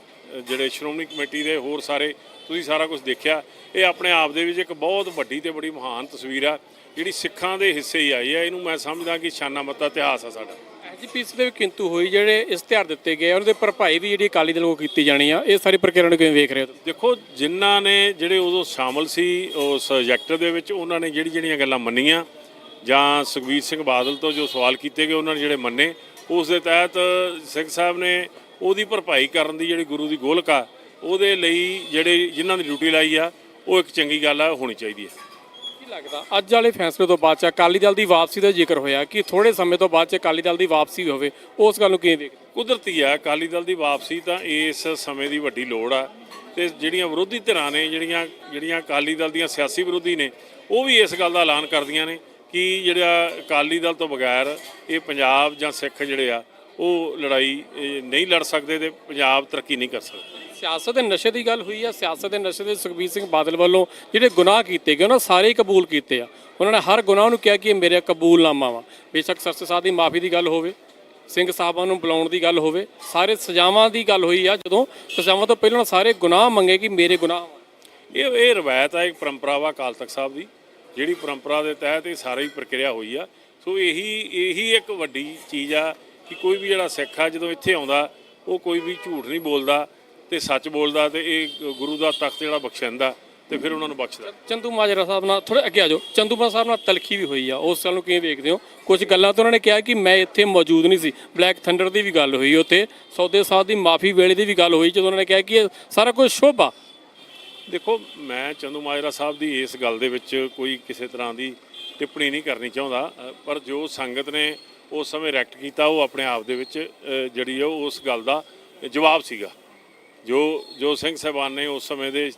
ਜਿਹੜੇ ਸ਼੍ਰੋਮਣੀ ਕਮੇਟੀ ਦੇ ਹੋਰ ਸਾਰੇ, ਤੁਸੀਂ ਸਾਰਾ ਕੁਝ ਦੇਖਿਆ। ਇਹ ਆਪਣੇ ਆਪ ਦੇ ਵਿੱਚ ਇੱਕ ਬਹੁਤ ਵੱਡੀ ਤੇ ਬੜੀ ਮਹਾਨ ਤਸਵੀਰ ਆ। ਜਿਹੜੀ ਸਿੱਖਾਂ ਦੇ ਹਿੱਸੇ ਹੀ ਆਈ ਹੈ ਇਹਨੂੰ ਮੈਂ ਸਮਝਦਾ ਕਿ ਸ਼ਾਨਾ ਮੱਤਾ ਇਤਿਹਾਸ ਆ ਸਾਡਾ। ਐਜੀਪੀਸੀ ਦੇ ਕਿੰਤੂ ਹੋਈ ਜਿਹੜੇ ਇਸ਼ਤਿਹਾਰ ਦਿੱਤੇ ਗਏ ਉਹਨਾਂ ਦੇ ਭਰਪਾਈ ਵੀ ਜਿਹੜੀ ਅਕਾਲੀ ਦਲ ਵੱਲੋਂ ਕੀਤੀ ਜਾਣੀ ਆ, ਇਹ ਸਾਰੀ ਪ੍ਰਕਿਰਿਆ ਨੂੰ ਕਿਵੇਂ ਵੇਖ ਰਹੇ ਹੋ ਦੇਖੋ, ਜਿਨ੍ਹਾਂ ਨੇ ਜਿਹੜੇ ਉਦੋਂ ਸ਼ਾਮਲ ਸੀ, ਉਸ ਐਜੈਕਟਿਵ ਦੇ ਵਿੱਚ ਉਹਨਾਂ ਨੇ ਜਿਹੜੀ ਜਿਹੜੀਆਂ ਗੱਲਾਂ ਮੰਨੀਆਂ, ਜਾਂ ਸੁਖਬੀਰ ਸਿੰਘ ਬਾਦਲ ਤੋਂ ਜੋ ਸਵਾਲ ਕੀਤੇ ਗਏ ਉਹਨਾਂ ਨੇ ਜਿਹੜੇ ਮੰਨੇ, ਉਸ ਦੇ ਤਹਿਤ ਸਿੰਘ ਸਾਹਿਬ ਨੇ ਉਹਦੀ ਭਰਪਾਈ ਕਰਨ ਦੀ ਜਿਹੜੀ ਗੁਰੂ ਦੀ ਗੋਲਕ ਆ ਉਹਦੇ ਲਈ ਜਿਹੜੇ ਜਿਨ੍ਹਾਂ ਦੀ ਡਿਊਟੀ ਲਾਈ ਆ, ਉਹ ਇੱਕ ਚੰਗੀ ਗੱਲ ਆ, ਹੋਣੀ ਚਾਹੀਦੀ ਹੈ। ਲੱਗਦਾ। ਅੱਜ ਵਾਲੇ ਫੈਸਲੇ ਤੋਂ ਬਾਅਦ ਚ ਅਕਾਲੀ ਦਲ ਦੀ ਵਾਪਸੀ ਦਾ ਜ਼ਿਕਰ ਹੋਇਆ ਕਿ ਥੋੜੇ ਸਮੇਂ ਤੋਂ ਬਾਅਦ ਚ ਅਕਾਲੀ ਦਲ ਦੀ ਵਾਪਸੀ ਹੋਵੇ। ਉਸ ਗੱਲ ਨੂੰ ਕਿਵੇਂ ਦੇਖਦੇ ਕੁਦਰਤੀ ਆ, ਅਕਾਲੀ ਦਲ ਦੀ ਵਾਪਸੀ ਤਾਂ ਇਸ ਸਮੇਂ ਦੀ ਵੱਡੀ ਲੋੜ ਆ। ਤੇ ਜਿਹੜੀਆਂ ਵਿਰੋਧੀ ਧਿਰਾਂ ਨੇ, ਜਿਹੜੀਆਂ ਜਿਹੜੀਆਂ ਅਕਾਲੀ ਦਲ ਦੀਆਂ ਸਿਆਸੀ ਵਿਰੋਧੀ ਨੇ, ਉਹ ਵੀ ਇਸ ਗੱਲ ਦਾ ਐਲਾਨ ਕਰਦੀਆਂ ਨੇ ਕਿ ਜਿਹੜਾ ਅਕਾਲੀ ਦਲ ਤੋਂ ਬਗੈਰ ਇਹ ਪੰਜਾਬ ਜਾਂ ਸਿੱਖ ਜਿਹੜੇ ਆ, ਉਹ ਲੜਾਈ ਨਹੀਂ ਲੜ ਸਕਦੇ ਤੇ ਪੰਜਾਬ ਤਰੱਕੀ ਨਹੀਂ ਕਰ ਸਕਦਾ। ਸਿਆਸਤ ਦੇ ਨਸ਼ੇ ਦੀ ਗੱਲ ਹੋਈ ਆ, ਸਿਆਸਤ ਦੇ ਨਸ਼ੇ ਦੇ ਸੁਖਬੀਰ ਸਿੰਘ ਬਾਦਲ ਵੱਲੋਂ ਜਿਹੜੇ ਗੁਨਾਹ ਕੀਤੇ ਗਏ, ਉਹਨਾਂ ਸਾਰੇ ਹੀ ਕਬੂਲ ਕੀਤੇ ਆ। ਉਹਨਾਂ ਨੇ ਹਰ ਗੁਨਾਹ ਨੂੰ ਕਿਹਾ ਕਿ ਇਹ ਮੇਰੇ ਕਬੂਲਨਾਮਾ ਵਾ। ਬੇਸ਼ੱਕ ਸਰਸੇ ਸਾਹਿਬ ਦੀ ਮਾਫੀ ਦੀ ਗੱਲ ਹੋਵੇ, ਸਿੰਘ ਸਾਹਿਬਾਂ ਨੂੰ ਬੁਲਾਉਣ ਦੀ ਗੱਲ ਹੋਵੇ, ਸਾਰੇ ਸਜ਼ਾਵਾਂ ਦੀ ਗੱਲ ਹੋਈ ਆ, ਜਦੋਂ ਸਜ਼ਾਵਾਂ ਤੋਂ ਪਹਿਲਾਂ ਸਾਰੇ ਗੁਨਾਹ ਮੰਗੇ ਕਿ ਮੇਰੇ ਗੁਨਾਹ ਇਹ ਇਹ ਰਵਾਇਤ ਆ ਇੱਕ ਪਰੰਪਰਾ ਵਾ ਅਕਾਲ ਤਖਤ ਸਾਹਿਬ ਦੀ। ਜਿਹੜੀ ਪਰੰਪਰਾ ਦੇ ਤਹਿਤ ਇਹ ਸਾਰੀ ਪ੍ਰਕਿਰਿਆ ਹੋਈ ਆ। ਸੋ ਇਹੀ ਇਹੀ ਇੱਕ ਵੱਡੀ ਚੀਜ਼ ਆ ਕਿ ਕੋਈ ਵੀ ਜਿਹੜਾ ਸਿੱਖ ਆ, ਜਦੋਂ ਇੱਥੇ ਆਉਂਦਾ, ਉਹ ਕੋਈ ਵੀ ਝੂਠ ਨਹੀਂ ਬੋਲਦਾ। ਤੇ ਸੱਚ ਬੋਲਦਾ ਤੇ ਇਹ ਗੁਰੂ ਦਾ ਤਖਤ ਜਿਹੜਾ ਬਖਸ਼ਿੰਦਾ ਤੇ ਫਿਰ ਉਹਨਾਂ ਨੂੰ ਬਖਸ਼ਦਾ। ਚੰਦੂ ਮਾਜਰਾ ਸਾਹਿਬ ਨਾਲ ਥੋੜੇ ਅੱਗੇ ਆ ਜਾਓ। ਚੰਦੂ ਮਾਜਰਾ ਸਾਹਿਬ ਨਾਲ ਤਲਖੀ ਵੀ ਹੋਈ ਆ। ਉਸ ਗੱਲ ਨੂੰ ਕਿਵੇਂ ਵੇਖਦੇ ਹੋ? ਕੁਝ ਗੱਲਾਂ ਤਾਂ ਉਹਨਾਂ ਨੇ ਕਿਹਾ ਕਿ ਮੈਂ ਇੱਥੇ ਮੌਜੂਦ ਨਹੀਂ ਸੀ। ਬਲੈਕ ਥੰਡਰ ਦੀ ਵੀ ਗੱਲ ਹੋਈ ਉੱਥੇ। ਸੌਦੇ ਸਾਹਿਬ ਦੀ ਮਾਫੀ ਵੇਲੇ ਦੀ ਵੀ ਗੱਲ ਹੋਈ ਜਦੋਂ ਉਹਨਾਂ ਨੇ ਕਿਹਾ ਕਿ ਇਹ ਸਾਰਾ ਕੁਝ ਸ਼ੁਭ ਦੇਖੋ ਮੈਂ ਚੰਦੂ ਮਾਜਰਾ ਸਾਹਿਬ ਦੀ ਇਸ ਗੱਲ ਦੇ ਵਿੱਚ ਕੋਈ ਕਿਸੇ ਤਰ੍ਹਾਂ ਦੀ ਟਿੱਪਣੀ ਨਹੀਂ ਕਰਨੀ ਚਾਹੁੰਦਾ। ਪਰ ਜੋ ਸੰਗਤ ਨੇ ਉਸ ਸਮੇਂ ਰੈਕਟ ਕੀਤਾ ਉਹ ਆਪਣੇ ਆਪ ਦੇ ਵਿੱਚ ਜਿਹੜੀ ਆ ਉਹ ਉਸ ਗੱਲ ਦਾ ਜਵਾਬ ਸੀਗਾ। ਜੋ ਜੋ ਸਿੰਘ ਸਾਹਿਬਾਨ ਨੇ ਉਸ ਸਮੇਂ ਦੇ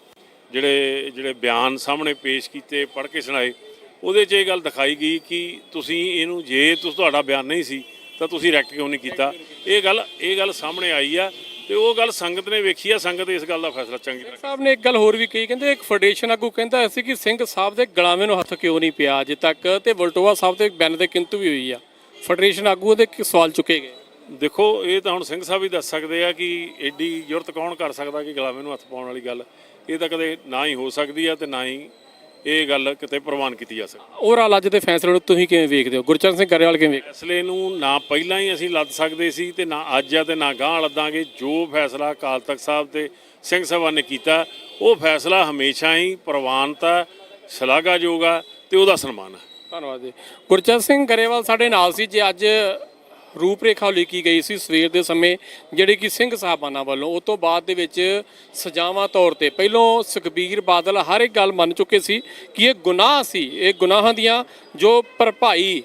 ਜਿਹੜੇ ਜਿਹੜੇ ਬਿਆਨ ਸਾਹਮਣੇ ਪੇਸ਼ ਕੀਤੇ, ਪੜ੍ਹ ਕੇ ਸੁਣਾਏ, ਉਹਦੇ 'ਚ ਇਹ ਗੱਲ ਦਿਖਾਈ ਗਈ ਕਿ ਤੁਸੀਂ ਇਹਨੂੰ, ਜੇ ਤੁਸ, ਤੁਹਾਡਾ ਬਿਆਨ ਨਹੀਂ ਸੀ, ਤਾਂ ਤੁਸੀਂ ਰੈਕਟ ਕਿਉਂ ਨਹੀਂ ਕੀਤਾ? ਇਹ ਗੱਲ ਇਹ ਗੱਲ ਸਾਹਮਣੇ ਆਈ ਆ ਤੇ ਉਹ ਗੱਲ ਸੰਗਤ ਨੇ ਵੇਖੀ ਆ, ਸੰਗਤ ਇਸ ਗੱਲ ਦਾ ਫੈਸਲਾ ਚੰਗੀ ਤਰ੍ਹਾਂ ਸਾਹਿਬ ਨੇ ਇੱਕ ਗੱਲ ਹੋਰ ਵੀ ਕਹੀ, ਕਹਿੰਦੇ ਇੱਕ ਫੈਡਰੇਸ਼ਨ ਆਗੂ ਕਹਿੰਦਾ ਸੀ ਕਿ ਸਿੰਘ ਸਾਹਿਬ ਦੇ ਗਲਾਵੇਂ ਨੂੰ ਹੱਥ ਕਿਉਂ ਨਹੀਂ ਪਿਆ ਅਜੇ ਤੱਕ ਤੇ ਵਲਟੋਆ ਸਾਹਿਬ ਦੇ ਬੈਨ ਦੇ ਕਿੰਤੂ ਵੀ ਹੋਈ ਆ। ਫੈਡਰੇਸ਼ਨ ਆਗੂ ਉਹਦੇ ਸਵਾਲ ਚੁੱਕੇ ਗਏ। ਦੇਖੋ ਇਹ ਤਾਂ ਹੁਣ ਸਿੰਘ ਸਾਹਿਬ ਹੀ ਦੱਸ ਸਕਦੇ ਆ ਕਿ ਐਡੀ ਜ਼ਰੂਰਤ ਕੌਣ ਕਰ ਸਕਦਾ ਕਿ ਗੁਲਾਮੇ ਨੂੰ ਹੱਥ ਪਾਉਣ ਵਾਲੀ ਗੱਲ। ਇਹ ਤਾਂ ਕਦੇ ਨਾ ਹੀ ਹੋ ਸਕਦੀ ਆ ਤੇ ਨਾ ਹੀ ਇਹ ਗੱਲ ਕਿਤੇ ਪ੍ਰਵਾਨ ਕੀਤੀ ਜਾ ਸਕਦੀ। ਓਵਰਆਲ ਅੱਜ ਦੇ ਫੈਸਲੇ ਨੂੰ ਤੁਸੀਂ ਕਿਵੇਂ ਵੇਖਦੇ ਹੋ? ਗੁਰਚਰਨ ਸਿੰਘ ਗਰੇਵਾਲ ਕਿਵੇਂ ਵੇਖਦੇ ਫੈਸਲੇ ਨੂੰ ਨਾ ਪਹਿਲਾਂ ਹੀ ਅਸੀਂ ਲੱਦ ਸਕਦੇ ਸੀ ਤੇ ਨਾ ਅੱਜ ਆ ਤੇ ਨਾ ਗਾਂ ਲੱਦਾਂਗੇ। ਜੋ ਫੈਸਲਾ ਅਕਾਲ ਤਖਤ ਸਾਹਿਬ ਤੇ ਸਿੰਘ ਸਾਹਿਬਾਨ ਨੇ ਕੀਤਾ ਉਹ ਫੈਸਲਾ ਹਮੇਸ਼ਾ ਹੀ ਪ੍ਰਵਾਨਤਾ ਸ਼ਲਾਘਾਯੋਗ ਆ ਤੇ ਉਹਦਾ ਸਨਮਾਨ ਹੈ ਧੰਨਵਾਦ ਜੀ। ਗੁਰਚਰਨ ਸਿੰਘ ਗਰੇਵਾਲ ਸਾਡੇ ਨਾਲ ਸੀ ਜੇ ਅੱਜ ਰੂਪਰੇਖਾ ਲਿਖੀ ਗਈ ਸੀ ਸਵੇਰ ਦੇ ਸਮੇਂ, ਜਿਹੜੇ ਕਿ ਸਿੰਘ ਸਾਹਿਬਾਨਾਂ ਵੱਲੋਂ। ਉਸ ਤੋਂ ਬਾਅਦ ਦੇ ਵਿੱਚ ਸਜ਼ਾਵਾਂ ਤੌਰ ਤੇ, ਪਹਿਲੋਂ ਸੁਖਬੀਰ ਬਾਦਲ ਹਰ ਇੱਕ ਗੱਲ ਮੰਨ ਚੁੱਕੇ ਸੀ ਕਿ ਇਹ ਗੁਨਾਹ ਸੀ, ਇਹ ਗੁਨਾਹਾਂ ਦੀਆਂ ਜੋ ਭਰਪਾਈ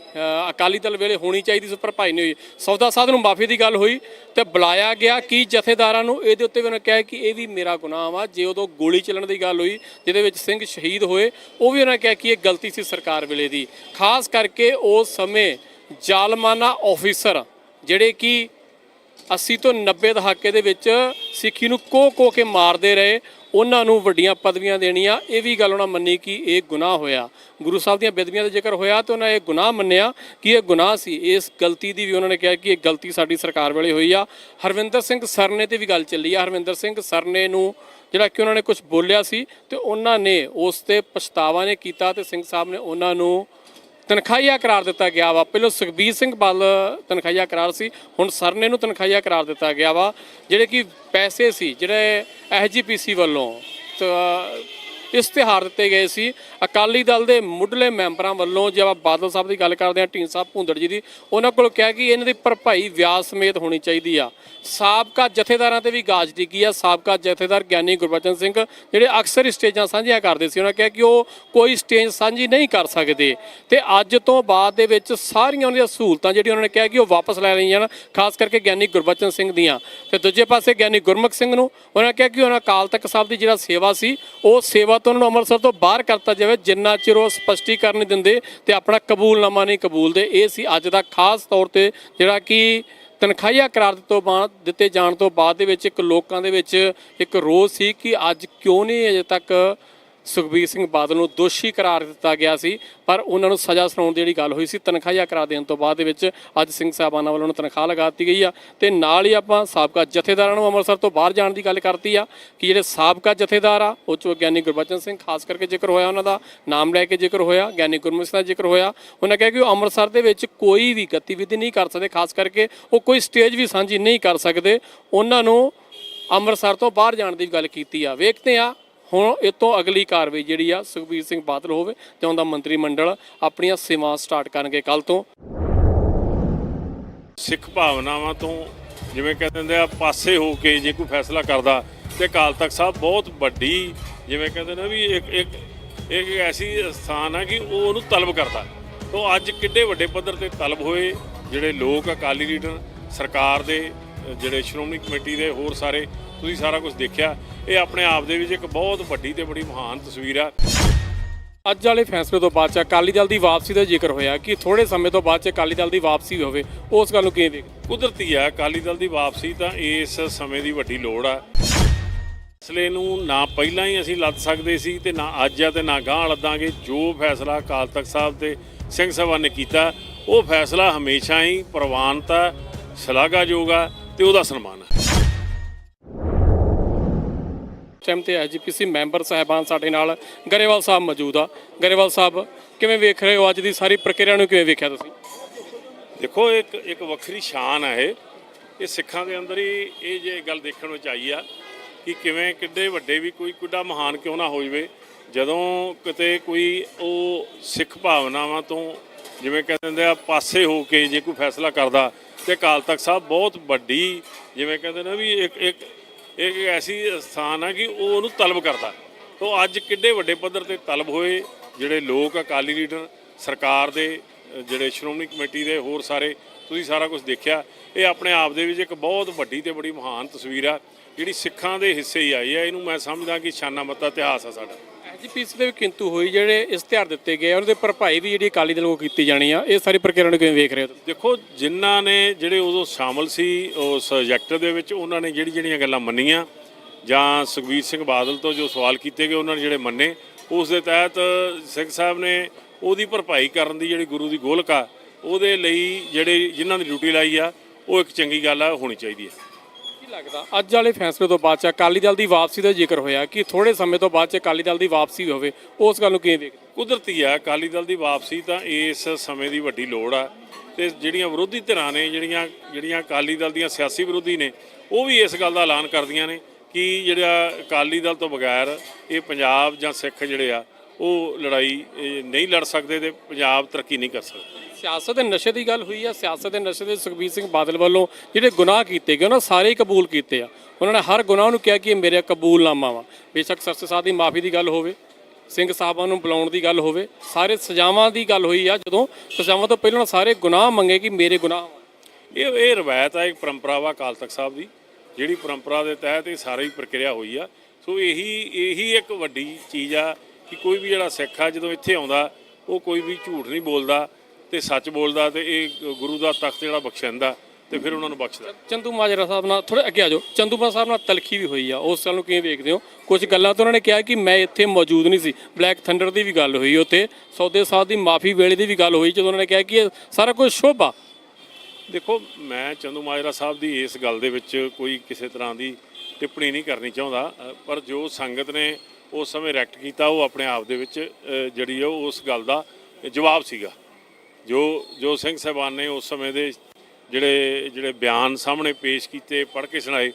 ਅਕਾਲੀ ਦਲ ਵੇਲੇ ਹੋਣੀ ਚਾਹੀਦੀ ਸੀ, ਭਰਪਾਈ ਨਹੀਂ ਹੋਈ। ਸੌਦਾ ਸਾਧ ਨੂੰ ਮਾਫੀ ਦੀ ਗੱਲ ਹੋਈ ਤੇ ਬੁਲਾਇਆ ਗਿਆ ਕਿ ਜਥੇਦਾਰਾਂ ਨੂੰ ਇਹਦੇ ਉੱਤੇ ਵੀ ਉਹਨਾਂ ਕਿਹਾ ਕਿ ਇਹ ਵੀ ਮੇਰਾ ਗੁਨਾਹ ਵਾ, ਜੇ ਉਦੋਂ ਗੋਲੀ ਚੱਲਣ ਦੀ ਗੱਲ ਹੋਈ, ਜਿਹਦੇ ਵਿੱਚ ਸਿੰਘ ਸ਼ਹੀਦ ਹੋਏ, ਉਹ ਵੀ ਉਹਨਾਂ ਕਿਹਾ ਕਿ ਇਹ ਗਲਤੀ ਸੀ ਸਰਕਾਰ ਵੇਲੇ ਦੀ। ਖਾਸ ਕਰਕੇ ਉਸ ਸਮੇਂ ਜ਼ਾਲਮਾਨਾ ਆਫੀਸਰ, ਜਿਹੜੇ ਕਿ 80 ਤੋਂ 90 ਦਹਾਕੇ ਦੇ ਵਿੱਚ ਸਿੱਖੀ ਨੂੰ ਕੋ ਕੋ ਕੇ ਮਾਰਦੇ ਰਹੇ, ਉਹਨਾਂ ਨੂੰ ਵੱਡੀਆਂ ਪਦਵੀਆਂ ਦੇਣੀਆਂ। ਇਹ ਵੀ ਗੱਲ ਉਹਨਾਂ ਮੰਨੀ ਕਿ ਇਹ ਗੁਨਾਹ ਹੋਇਆ। ਗੁਰੂ ਸਾਹਿਬ ਦੀਆਂ ਬੇਦਬੀਆਂ ਦਾ ਜ਼ਿਕਰ ਹੋਇਆ ਤੇ ਉਹਨਾਂ ਇਹ ਗੁਨਾਹ ਮੰਨਿਆ ਕਿ ਇਹ ਗੁਨਾਹ ਸੀ। ਇਸ ਗਲਤੀ ਦੀ ਵੀ ਉਹਨਾਂ ਨੇ ਕਿਹਾ ਕਿ ਇਹ ਗਲਤੀ ਸਾਡੀ ਸਰਕਾਰ ਵੇਲੇ ਹੋਈ ਆ। ਹਰਵਿੰਦਰ ਸਿੰਘ ਸਰਨੇ ਤੇ ਵੀ ਗੱਲ ਚੱਲੀ ਆ। ਹਰਵਿੰਦਰ ਸਿੰਘ ਸਰਨੇ ਨੂੰ ਜਿਹੜਾ ਕਿ ਉਹਨਾਂ ਨੇ ਕੁਝ ਬੋਲਿਆ ਸੀ ਤੇ ਉਹਨਾਂ ਨੇ ਉਸ ਤੇ ਪਛਤਾਵਾ ਨੇ ਕੀਤਾ ਤੇ ਸਿੰਘ ਸਾਹਿਬ ਨੇ ਉਹਨਾਂ ਨੂੰ ਤਨਖਾਹੀਆ ਕਰਾਰ ਦਿੱਤਾ ਗਿਆ ਵਾ। ਪਹਿਲਾਂ ਸੁਖਬੀਰ ਸਿੰਘ ਬਾਲ ਤਨਖਾਹੀਆ ਕਰਾਰ ਸੀ, ਹੁਣ ਸਰਨੇ ਨੂੰ ਤਨਖਾਹੀਆ ਕਰਾਰ ਦਿੱਤਾ ਗਿਆ ਵਾ। ਜਿਹੜੇ ਕਿ ਪੈਸੇ ਸੀ, ਜਿਹੜੇ ਐਸਜੀਪੀਸੀ ਵੱਲੋਂ, ਤ- ਇਸ਼ਤਿਹਾਰ ਦਿੱਤੇ ਗਏ ਸੀ। ਅਕਾਲੀ ਦਲ ਦੇ ਮੁੱਢਲੇ ਮੈਂਬਰਾਂ ਵੱਲੋਂ ਜੇ ਆਪਾਂ ਬਾਦਲ ਸਾਹਿਬ ਦੀ ਗੱਲ ਕਰਦੇ ਹਾਂ ਢੀਂਡ ਸਾਹਿਬ, ਭੁੰਦੜ ਜੀ ਦੀ, ਉਹਨਾਂ ਕੋਲ ਕਿਹਾ ਕਿ ਇਹਨਾਂ ਦੀ ਭਰਪਾਈ ਵਿਆਜ ਸਮੇਤ ਹੋਣੀ ਚਾਹੀਦੀ ਆ। ਸਾਬਕਾ ਜਥੇਦਾਰਾਂ ਤੇ ਵੀ ਗਾਜ ਡਿੱਗੀ ਆ। ਸਾਬਕਾ ਜਥੇਦਾਰ ਗਿਆਨੀ ਗੁਰਬਚਨ ਸਿੰਘ, ਜਿਹੜੇ ਅਕਸਰ ਹੀ ਸਟੇਜਾਂ ਸਾਂਝੀਆਂ ਕਰਦੇ ਸੀ, ਉਹਨਾਂ ਕਿਹਾ ਕਿ ਉਹ ਕੋਈ ਸਟੇਜ ਸਾਂਝੀ ਨਹੀਂ ਕਰ ਸਕਦੇ। ਤੇ ਅੱਜ ਤੋਂ ਬਾਅਦ ਦੇ ਵਿੱਚ ਸਾਰੀਆਂ ਉਹਨਾਂ ਦੀਆਂ ਸਹੂਲਤਾਂ ਜਿਹੜੀਆਂ ਉਹਨਾਂ ਨੇ ਕਿਹਾ ਕਿ ਉਹ ਵਾਪਸ ਲੈ ਲਈਆਂ ਜਾਣ, ਖਾਸ ਕਰਕੇ ਗਿਆਨੀ ਗੁਰਬਚਨ ਸਿੰਘ ਦੀਆਂ। ਤੇ ਦੂਜੇ ਪਾਸੇ ਗਿਆਨੀ ਗੁਰਮੁਖ ਸਿੰਘ ਨੂੰ, ਉਹਨਾਂ ਕਿਹਾ ਕਿ ਉਹਨਾਂ ਅਕਾਲ ਤਖਤ ਸਾਹਿਬ ਦੀ ਜਿਹੜਾ ਸੇਵਾ ਸੀ, ਉਹ ਸੇਵਾ ਤੋਂ ਉਹਨਾਂ ਨੂੰ ਅੰਮ੍ਰਿਤਸਰ ਤੋਂ ਬਾਹਰ ਕਰਤਾ ਜਾਵੇ, ਜਿੰਨਾ ਚਿਰ ਉਹ ਸਪਸ਼ਟੀਕਰਨ ਨਹੀਂ ਦਿੰਦੇ ਤੇ ਆਪਣਾ ਕਬੂਲਨਾਮਾ ਨਹੀਂ ਕਬੂਲਦੇ, ਇਹ ਸੀ ਅੱਜ ਦਾ ਖਾਸ ਤੌਰ ਤੇ ਜਿਹੜਾ ਕਿ ਤਨਖਾਹੀਆ ਕਰਾਰ ਦਿੱਤੋਂ ਬਾਅਦ ਦਿੱਤੇ ਜਾਣ ਤੋਂ ਬਾਅਦ ਦੇ ਵਿੱਚ ਇੱਕ ਲੋਕਾਂ ਦੇ ਵਿੱਚ ਇੱਕ ਰੋਸ ਸੀ ਕਿ ਅੱਜ ਕਿਉਂ ਨਹੀਂ ਅਜੇ ਤੱਕ ਸੁਖਬੀਰ ਸਿੰਘ ਬਾਦਲ ਨੂੰ ਦੋਸ਼ੀ ਕਰਾਰ ਦਿੱਤਾ ਗਿਆ ਸੀ, ਪਰ ਉਹਨਾਂ ਨੂੰ ਸਜ਼ਾ ਸੁਣਾਉਣ ਦੀ ਜਿਹੜੀ ਗੱਲ ਹੋਈ ਸੀ, ਤਨਖਾਹੀਆ ਕਰਾ ਦੇਣ ਤੋਂ ਬਾਅਦ ਦੇ ਵਿੱਚ ਅੱਜ ਸਿੰਘ ਸਾਹਿਬਾਨਾਂ ਵੱਲੋਂ ਤਨਖਾਹ ਲਗਾ ਦਿੱਤੀ ਗਈ ਆ। ਤੇ ਨਾਲ ਹੀ ਆਪਾਂ ਸਾਬਕਾ ਜਥੇਦਾਰਾਂ ਨੂੰ ਅੰਮ੍ਰਿਤਸਰ ਤੋਂ ਬਾਹਰ ਜਾਣ ਦੀ ਗੱਲ ਕਰਤੀ ਆ, ਕਿ ਜਿਹੜੇ ਸਾਬਕਾ ਜਥੇਦਾਰ ਆ, ਉਹ ਚੋਂ ਗਿਆਨੀ ਗੁਰਬਚਨ ਸਿੰਘ, ਖਾਸ ਕਰਕੇ ਜ਼ਿਕਰ ਹੋਇਆ ਉਹਨਾਂ ਦਾ, ਨਾਮ ਲੈ ਕੇ ਜ਼ਿਕਰ ਹੋਇਆ, ਗਿਆਨੀ ਗੁਰਮੁਖ ਸਿੰਘ ਦਾ ਜ਼ਿਕਰ ਹੋਇਆ। ਉਹਨਾਂ ਕਿਹਾ ਕਿ ਉਹ ਅੰਮ੍ਰਿਤਸਰ ਦੇ ਵਿੱਚ ਕੋਈ ਵੀ ਗਤੀਵਿਧੀ ਨਹੀਂ ਕਰ ਸਕਦੇ, ਖਾਸ ਕਰਕੇ ਉਹ ਕੋਈ ਸਟੇਜ ਵੀ ਸਾਂਝੀ ਨਹੀਂ ਕਰ ਸਕਦੇ। ਉਹਨਾਂ ਨੂੰ ਅੰਮ੍ਰਿਤਸਰ ਤੋਂ ਬਾਹਰ ਜਾਣ ਦੀ ਗੱਲ ਕੀਤੀ ਆ। ਵੇਖਦੇ ਆ ਹੁਣ ਇਹ ਤੋਂ ਅਗਲੀ ਕਾਰਵਾਈ ਜਿਹੜੀ ਆ ਸੁਖਬੀਰ ਸਿੰਘ ਬਾਦਲ ਹੋਵੇ ਤੇ ਉਹਦਾ ਮੰਤਰੀ ਮੰਡਲ ਆਪਣੀਆਂ ਸੇਵਾਵਾਂ ਸਟਾਰਟ ਕਰਨਗੇ ਕੱਲ ਤੋਂ। ਸਿੱਖ ਭਾਵਨਾਵਾਂ ਤੋਂ ਜਿਵੇਂ ਕਹਿੰਦੇ ਹੁੰਦੇ ਆ, ਪਾਸੇ ਹੋ ਕੇ ਜੇ ਕੋਈ ਫੈਸਲਾ ਕਰਦਾ, ਤੇ ਅਕਾਲ ਤਖਤ ਸਾਹਿਬ ਬਹੁਤ ਵੱਡੀ ਜਿਵੇਂ ਕਹਿੰਦੇ ਨੇ ਵੀ ਇੱਕ ਇੱਕ ਇੱਕ ਐਸੀ ਸਥਾਨ ਆ ਕਿ ਉਹ ਉਹਨੂੰ ਤਲਬ ਕਰਦਾ। ਤੋਂ ਅੱਜ ਕਿੱਡੇ ਵੱਡੇ ਪੱਧਰ ਤੇ ਤਲਬ ਹੋਏ ਜਿਹੜੇ ਲੋਕ ਅਕਾਲੀ ਲੀਡਰ ਸਰਕਾਰ ਦੇ, ਜਿਹੜੇ ਸ਼੍ਰੋਮਣੀ ਕਮੇਟੀ ਦੇ ਹੋਰ ਸਾਰੇ ਤੁਸੀਂ ਸਾਰਾ ਕੁਝ ਦੇਖਿਆ, ਇਹ ਆਪਣੇ ਆਪ ਦੇ ਵਿੱਚ ਇੱਕ ਬਹੁਤ ਵੱਡੀ ਤੇ ਬੜੀ ਮਹਾਨ ਤਸਵੀਰ ਆ। ਅੱਜ ਵਾਲੇ ਫੈਸਲੇ ਤੋਂ ਬਾਅਦ ਚ ਅਕਾਲੀ ਦਲ ਦੀ ਵਾਪਸੀ ਦਾ ਜ਼ਿਕਰ ਹੋਇਆ ਕਿ ਥੋੜੇ ਸਮੇਂ ਤੋਂ ਬਾਅਦ ਚ ਅਕਾਲੀ ਦਲ ਦੀ ਵਾਪਸੀ ਹੋਵੇ, ਉਸ ਗੱਲ ਨੂੰ ਕਿਵੇਂ ਦੇਖ ਕੁਦਰਤੀ ਆ, ਅਕਾਲੀ ਦਲ ਦੀ ਵਾਪਸੀ ਤਾਂ ਇਸ ਸਮੇਂ ਦੀ ਵੱਡੀ ਲੋੜ ਆ। ਫੈਸਲੇ ਨੂੰ ਨਾ ਪਹਿਲਾਂ ਹੀ ਅਸੀਂ ਲੱਦ ਸਕਦੇ ਸੀ ਤੇ ਨਾ ਅੱਜ ਆ ਤੇ ਨਾ ਗਾਂ ਲੱਦਾਂਗੇ, ਜੋ ਫੈਸਲਾ ਅਕਾਲ ਤਖਤ ਸਾਹਿਬ ਤੇ ਸਿੰਘ ਸਭਾ ਨੇ ਕੀਤਾ, ਉਹ ਫੈਸਲਾ ਹਮੇਸ਼ਾ ਹੀ ਪ੍ਰਵਾਨਤਾ, ਸ਼ਲਾਘਾਯੋਗ ਆ ਤੇ ਉਹਦਾ ਸਨਮਾਨ ਹੈ ਟਾਈਮ ਤੇ ਐਜੀਪੀਸੀ ਮੈਂਬਰ ਸਾਹਿਬਾਨ ਸਾਡੇ ਨਾਲ ਗਰੇਵਾਲ ਸਾਹਿਬ ਮੌਜੂਦ ਆ। ਗਰੇਵਾਲ ਸਾਹਿਬ, ਕਿਵੇਂ ਵੇਖ ਰਹੇ ਹੋ ਅੱਜ ਦੀ ਸਾਰੀ ਪ੍ਰਕਿਰਿਆ ਨੂੰ? ਕਿਵੇਂ ਵੇਖਿਆ ਤੁਸੀਂ? ਦੇਖੋ, ਇੱਕ ਇੱਕ ਵੱਖਰੀ ਸ਼ਾਨ ਹੈ ਇਹ। ਇਹ ਸਿੱਖਾਂ ਦੇ ਅੰਦਰ ਹੀ ਇਹ ਜੇ ਗੱਲ ਦੇਖਣ ਵਿੱਚ ਆਈ ਆ ਕਿ ਕਿਵੇਂ ਕਿੱਡੇ ਵੱਡੇ ਵੀ ਕੋਈ ਕੁੱਡਾ ਮਹਾਨ ਕਿਉਂ ਨਾ ਹੋ ਜਵੇ ਜਦੋਂ ਕਿਤੇ ਕੋਈ ਉਹ ਸਿੱਖ ਭਾਵਨਾਵਾਂ ਤੋਂ ਜਿਵੇਂ ਕਹਿੰਦੇ ਹੁੰਦੇ ਆ, ਪਾਸੇ ਹੋ ਕੇ ਜੇ ਕੋਈ ਫੈਸਲਾ ਕਰਦਾ ਤੇ ਅਕਾਲ ਤਖਤ ਸਾਹਿਬ ਬਹੁਤ ਵੱਡੀ ਜਿਵੇਂ ਕਹਿੰਦੇ ਨੇ ਵੀ ਇੱਕ ਇੱਕ ਇੱਕ ਐਸੀ ਸਥਾਨ ਆ ਕਿ ਉਹ ਉਹਨੂੰ ਤਲਬ ਕਰਦਾ। ਤੋਂ ਅੱਜ ਕਿੱਡੇ ਵੱਡੇ ਪੱਧਰ ਤੇ ਤਲਬ ਹੋਏ ਜਿਹੜੇ ਲੋਕ ਅਕਾਲੀ ਲੀਡਰ, ਸਰਕਾਰ ਦੇ, ਜਿਹੜੇ ਸ਼੍ਰੋਮਣੀ ਕਮੇਟੀ ਦੇ ਹੋਰ ਸਾਰੇ, ਤੁਸੀਂ ਸਾਰਾ ਕੁਝ ਦੇਖਿਆ। ਇਹ ਆਪਣੇ ਆਪ ਦੇ ਵਿੱਚ ਇੱਕ ਬਹੁਤ ਵੱਡੀ ਤੇ ਬੜੀ ਮਹਾਨ ਤਸਵੀਰ ਆ, ਜਿਹੜੀ ਸਿੱਖਾਂ ਦੇ ਹਿੱਸੇ ਹੀ ਆਈ ਹੈ ਇਹਨੂੰ ਮੈਂ ਸਮਝਦਾ ਕਿ ਸ਼ਾਨਾ ਮੱਤਾ ਇਤਿਹਾਸ ਆ ਸਾਡਾ। ਐਜੀਪੀਸੀ ਦੇ ਵੀ ਕਿੰਤੂ ਹੋਈ ਜਿਹੜੇ ਇਸ਼ਤਿਹਾਰ ਦਿੱਤੇ ਗਏ ਉਹਨਾਂ ਦੇ ਭਰਪਾਈ ਵੀ ਜਿਹੜੀ ਅਕਾਲੀ ਦਲ ਕੋਲ ਕੀਤੀ ਜਾਣੀ ਆ, ਇਹ ਸਾਰੀ ਪ੍ਰਕਿਰਿਆ ਨੂੰ ਕਿਵੇਂ ਵੇਖ ਰਹੇ ਹੋ ਦੇਖੋ, ਜਿਨ੍ਹਾਂ ਨੇ ਜਿਹੜੇ ਉਦੋਂ ਸ਼ਾਮਲ ਸੀ, ਉਸ ਪ੍ਰੋਜੈਕਟ ਦੇ ਵਿੱਚ ਉਹਨਾਂ ਨੇ ਜਿਹੜੀ ਜਿਹੜੀਆਂ ਗੱਲਾਂ ਮੰਨੀਆਂ, ਜਾਂ ਸੁਖਬੀਰ ਸਿੰਘ ਬਾਦਲ ਤੋਂ ਜੋ ਸਵਾਲ ਕੀਤੇ ਗਏ ਉਹਨਾਂ ਨੇ ਜਿਹੜੇ ਮੰਨੇ, ਉਸ ਦੇ ਤਹਿਤ ਸਿੰਘ ਸਾਹਿਬ ਨੇ ਉਹਦੀ ਭਰਪਾਈ ਕਰਨ ਦੀ ਜਿਹੜੀ ਗੁਰੂ ਦੀ ਗੋਲਕ ਆ, ਉਹਦੇ ਲਈ ਜਿਹੜੇ ਜਿਨ੍ਹਾਂ ਦੀ ਡਿਊਟੀ ਲਾਈ ਆ, ਉਹ ਇੱਕ ਚੰਗੀ ਗੱਲ ਆ, ਹੋਣੀ ਚਾਹੀਦੀ ਹੈ ਲੱਗਦਾ? ਅੱਜ ਵਾਲੇ ਫੈਸਲੇ ਤੋਂ ਬਾਅਦ ਚ ਅਕਾਲੀ ਦਲ ਦੀ ਵਾਪਸੀ ਦਾ ਜ਼ਿਕਰ ਹੋਇਆ ਕਿ ਥੋੜੇ ਸਮੇਂ ਤੋਂ ਬਾਅਦ ਚ ਅਕਾਲੀ ਦਲ ਦੀ ਵਾਪਸੀ ਹੋਵੇ। ਉਸ ਗੱਲ ਨੂੰ ਕਿਵੇਂ ਵੇਖਦੇ ਕੁਦਰਤੀ ਆ, ਅਕਾਲੀ ਦਲ ਦੀ ਵਾਪਸੀ ਤਾਂ ਇਸ ਸਮੇਂ ਦੀ ਵੱਡੀ ਲੋੜ ਆ। ਤੇ ਜਿਹੜੀਆਂ ਵਿਰੋਧੀ ਧਿਰਾਂ ਨੇ, ਜਿਹੜੀਆਂ ਜਿਹੜੀਆਂ ਅਕਾਲੀ ਦਲ ਦੀਆਂ ਸਿਆਸੀ ਵਿਰੋਧੀ ਨੇ, ਉਹ ਵੀ ਇਸ ਗੱਲ ਦਾ ਐਲਾਨ ਕਰਦੀਆਂ ਨੇ ਕਿ ਜਿਹੜਾ ਅਕਾਲੀ ਦਲ ਤੋਂ ਬਗੈਰ ਇਹ ਪੰਜਾਬ ਜਾਂ ਸਿੱਖ ਜਿਹੜੇ ਆ ਉਹ ਲੜਾਈ ਨਹੀਂ ਲੜ ਸਕਦੇ ਤੇ ਪੰਜਾਬ ਤਰੱਕੀ ਨਹੀਂ ਕਰ ਸਕਦਾ। ਸਿਆਸਤ ਦੇ ਨਸ਼ੇ ਦੀ ਗੱਲ ਹੋਈ ਆ ਸਿਆਸਤ ਦੇ ਨਸ਼ੇ ਦੇ ਸੁਖਬੀਰ ਸਿੰਘ ਬਾਦਲ ਵੱਲੋਂ ਜਿਹੜੇ ਗੁਨਾਹ ਕੀਤੇ ਗਏ ਉਹਨਾਂ ਸਾਰੇ ਹੀ ਕਬੂਲ ਕੀਤੇ ਆ। ਉਹਨਾਂ ਨੇ ਹਰ ਗੁਨਾਹ ਨੂੰ ਕਿਹਾ ਕਿ ਇਹ ਮੇਰੇ ਕਬੂਲਨਾਮਾ ਵਾ। ਬੇਸ਼ੱਕ ਸਰਸੇ ਸਾਹਿਬ ਦੀ ਮਾਫੀ ਦੀ ਗੱਲ ਹੋਵੇ ਸਿੰਘ ਸਾਹਿਬਾਂ ਨੂੰ ਬੁਲਾਉਣ ਦੀ ਗੱਲ ਹੋਵੇ ਸਾਰੇ ਸਜ਼ਾਵਾਂ ਦੀ ਗੱਲ ਹੋਈ ਆ ਜਦੋਂ ਸਜ਼ਾਵਾਂ ਤੋਂ ਪਹਿਲਾਂ ਸਾਰੇ ਗੁਨਾਹ ਮੰਗੇ ਕਿ ਮੇਰੇ ਗੁਨਾਹ ਵਾ ਇਹ ਇਹ ਰਵਾਇਤ ਆ ਇੱਕ ਪਰੰਪਰਾ ਵਾ ਅਕਾਲ ਤਖਤ ਸਾਹਿਬ ਦੀ ਜਿਹੜੀ ਪਰੰਪਰਾ ਦੇ ਤਹਿਤ ਇਹ ਸਾਰੀ ਪ੍ਰਕਿਰਿਆ ਹੋਈ ਆ। ਸੋ ਇਹੀ ਇਹੀ ਇੱਕ ਵੱਡੀ ਚੀਜ਼ ਆ ਕਿ ਕੋਈ ਵੀ ਜਿਹੜਾ ਸਿੱਖ ਆ ਜਦੋਂ ਇੱਥੇ ਆਉਂਦਾ ਉਹ ਕੋਈ ਵੀ ਝੂਠ ਨਹੀਂ ਬੋਲਦਾ ਤੇ ਸੱਚ ਬੋਲਦਾ ਤੇ ਇਹ ਗੁਰੂ ਦਾ ਤਖਤ ਜਿਹੜਾ ਬਖਸ਼ਿੰਦਾ ਤੇ ਫਿਰ ਉਹਨਾਂ ਨੂੰ ਬਖਸ਼ਦਾ। ਚੰਦੂ ਮਾਜਰਾ ਸਾਹਿਬ ਨਾਲ ਥੋੜੇ ਅੱਗੇ ਆ ਜਾਓ। ਚੰਦੂ ਮਾਜਰਾ ਸਾਹਿਬ ਨਾਲ ਤਲਖੀ ਵੀ ਹੋਈ ਆ। ਉਸ ਗੱਲ ਨੂੰ ਕਿਵੇਂ ਵੇਖਦੇ ਹੋ? ਕੁਝ ਗੱਲਾਂ ਤਾਂ ਉਹਨਾਂ ਨੇ ਕਿਹਾ ਕਿ ਮੈਂ ਇੱਥੇ ਮੌਜੂਦ ਨਹੀਂ ਸੀ। ਬਲੈਕ ਥੰਡਰ ਦੀ ਵੀ ਗੱਲ ਹੋਈ ਉੱਥੇ। ਸੌਦੇ ਸਾਹਿਬ ਦੀ ਮਾਫੀ ਵੇਲੇ ਦੀ ਵੀ ਗੱਲ ਹੋਈ ਜਦੋਂ ਉਹਨਾਂ ਨੇ ਕਿਹਾ ਕਿ ਇਹ ਸਾਰਾ ਕੁਝ ਸ਼ੁਭ। ਦੇਖੋ ਮੈਂ ਚੰਦੂ ਮਾਜਰਾ ਸਾਹਿਬ ਦੀ ਇਸ ਗੱਲ ਦੇ ਵਿੱਚ ਕੋਈ ਕਿਸੇ ਤਰ੍ਹਾਂ ਦੀ ਟਿੱਪਣੀ ਨਹੀਂ ਕਰਨੀ ਚਾਹੁੰਦਾ ਪਰ ਜੋ ਸੰਗਤ ਨੇ ਉਸ ਸਮੇਂ ਰੈਕਟ ਕੀਤਾ, ਉਹ ਆਪਣੇ ਆਪ ਦੇ ਵਿੱਚ ਜਿਹੜੀ ਆ ਉਹ ਉਸ ਗੱਲ ਦਾ ਜਵਾਬ ਸੀਗਾ। ਜੋ ਜੋ ਸਿੰਘ ਸਾਹਿਬਾਨ ਨੇ ਉਸ ਸਮੇਂ ਦੇ ਜਿਹੜੇ ਜਿਹੜੇ ਬਿਆਨ ਸਾਹਮਣੇ ਪੇਸ਼ ਕੀਤੇ, ਪੜ੍ਹ ਕੇ ਸੁਣਾਏ,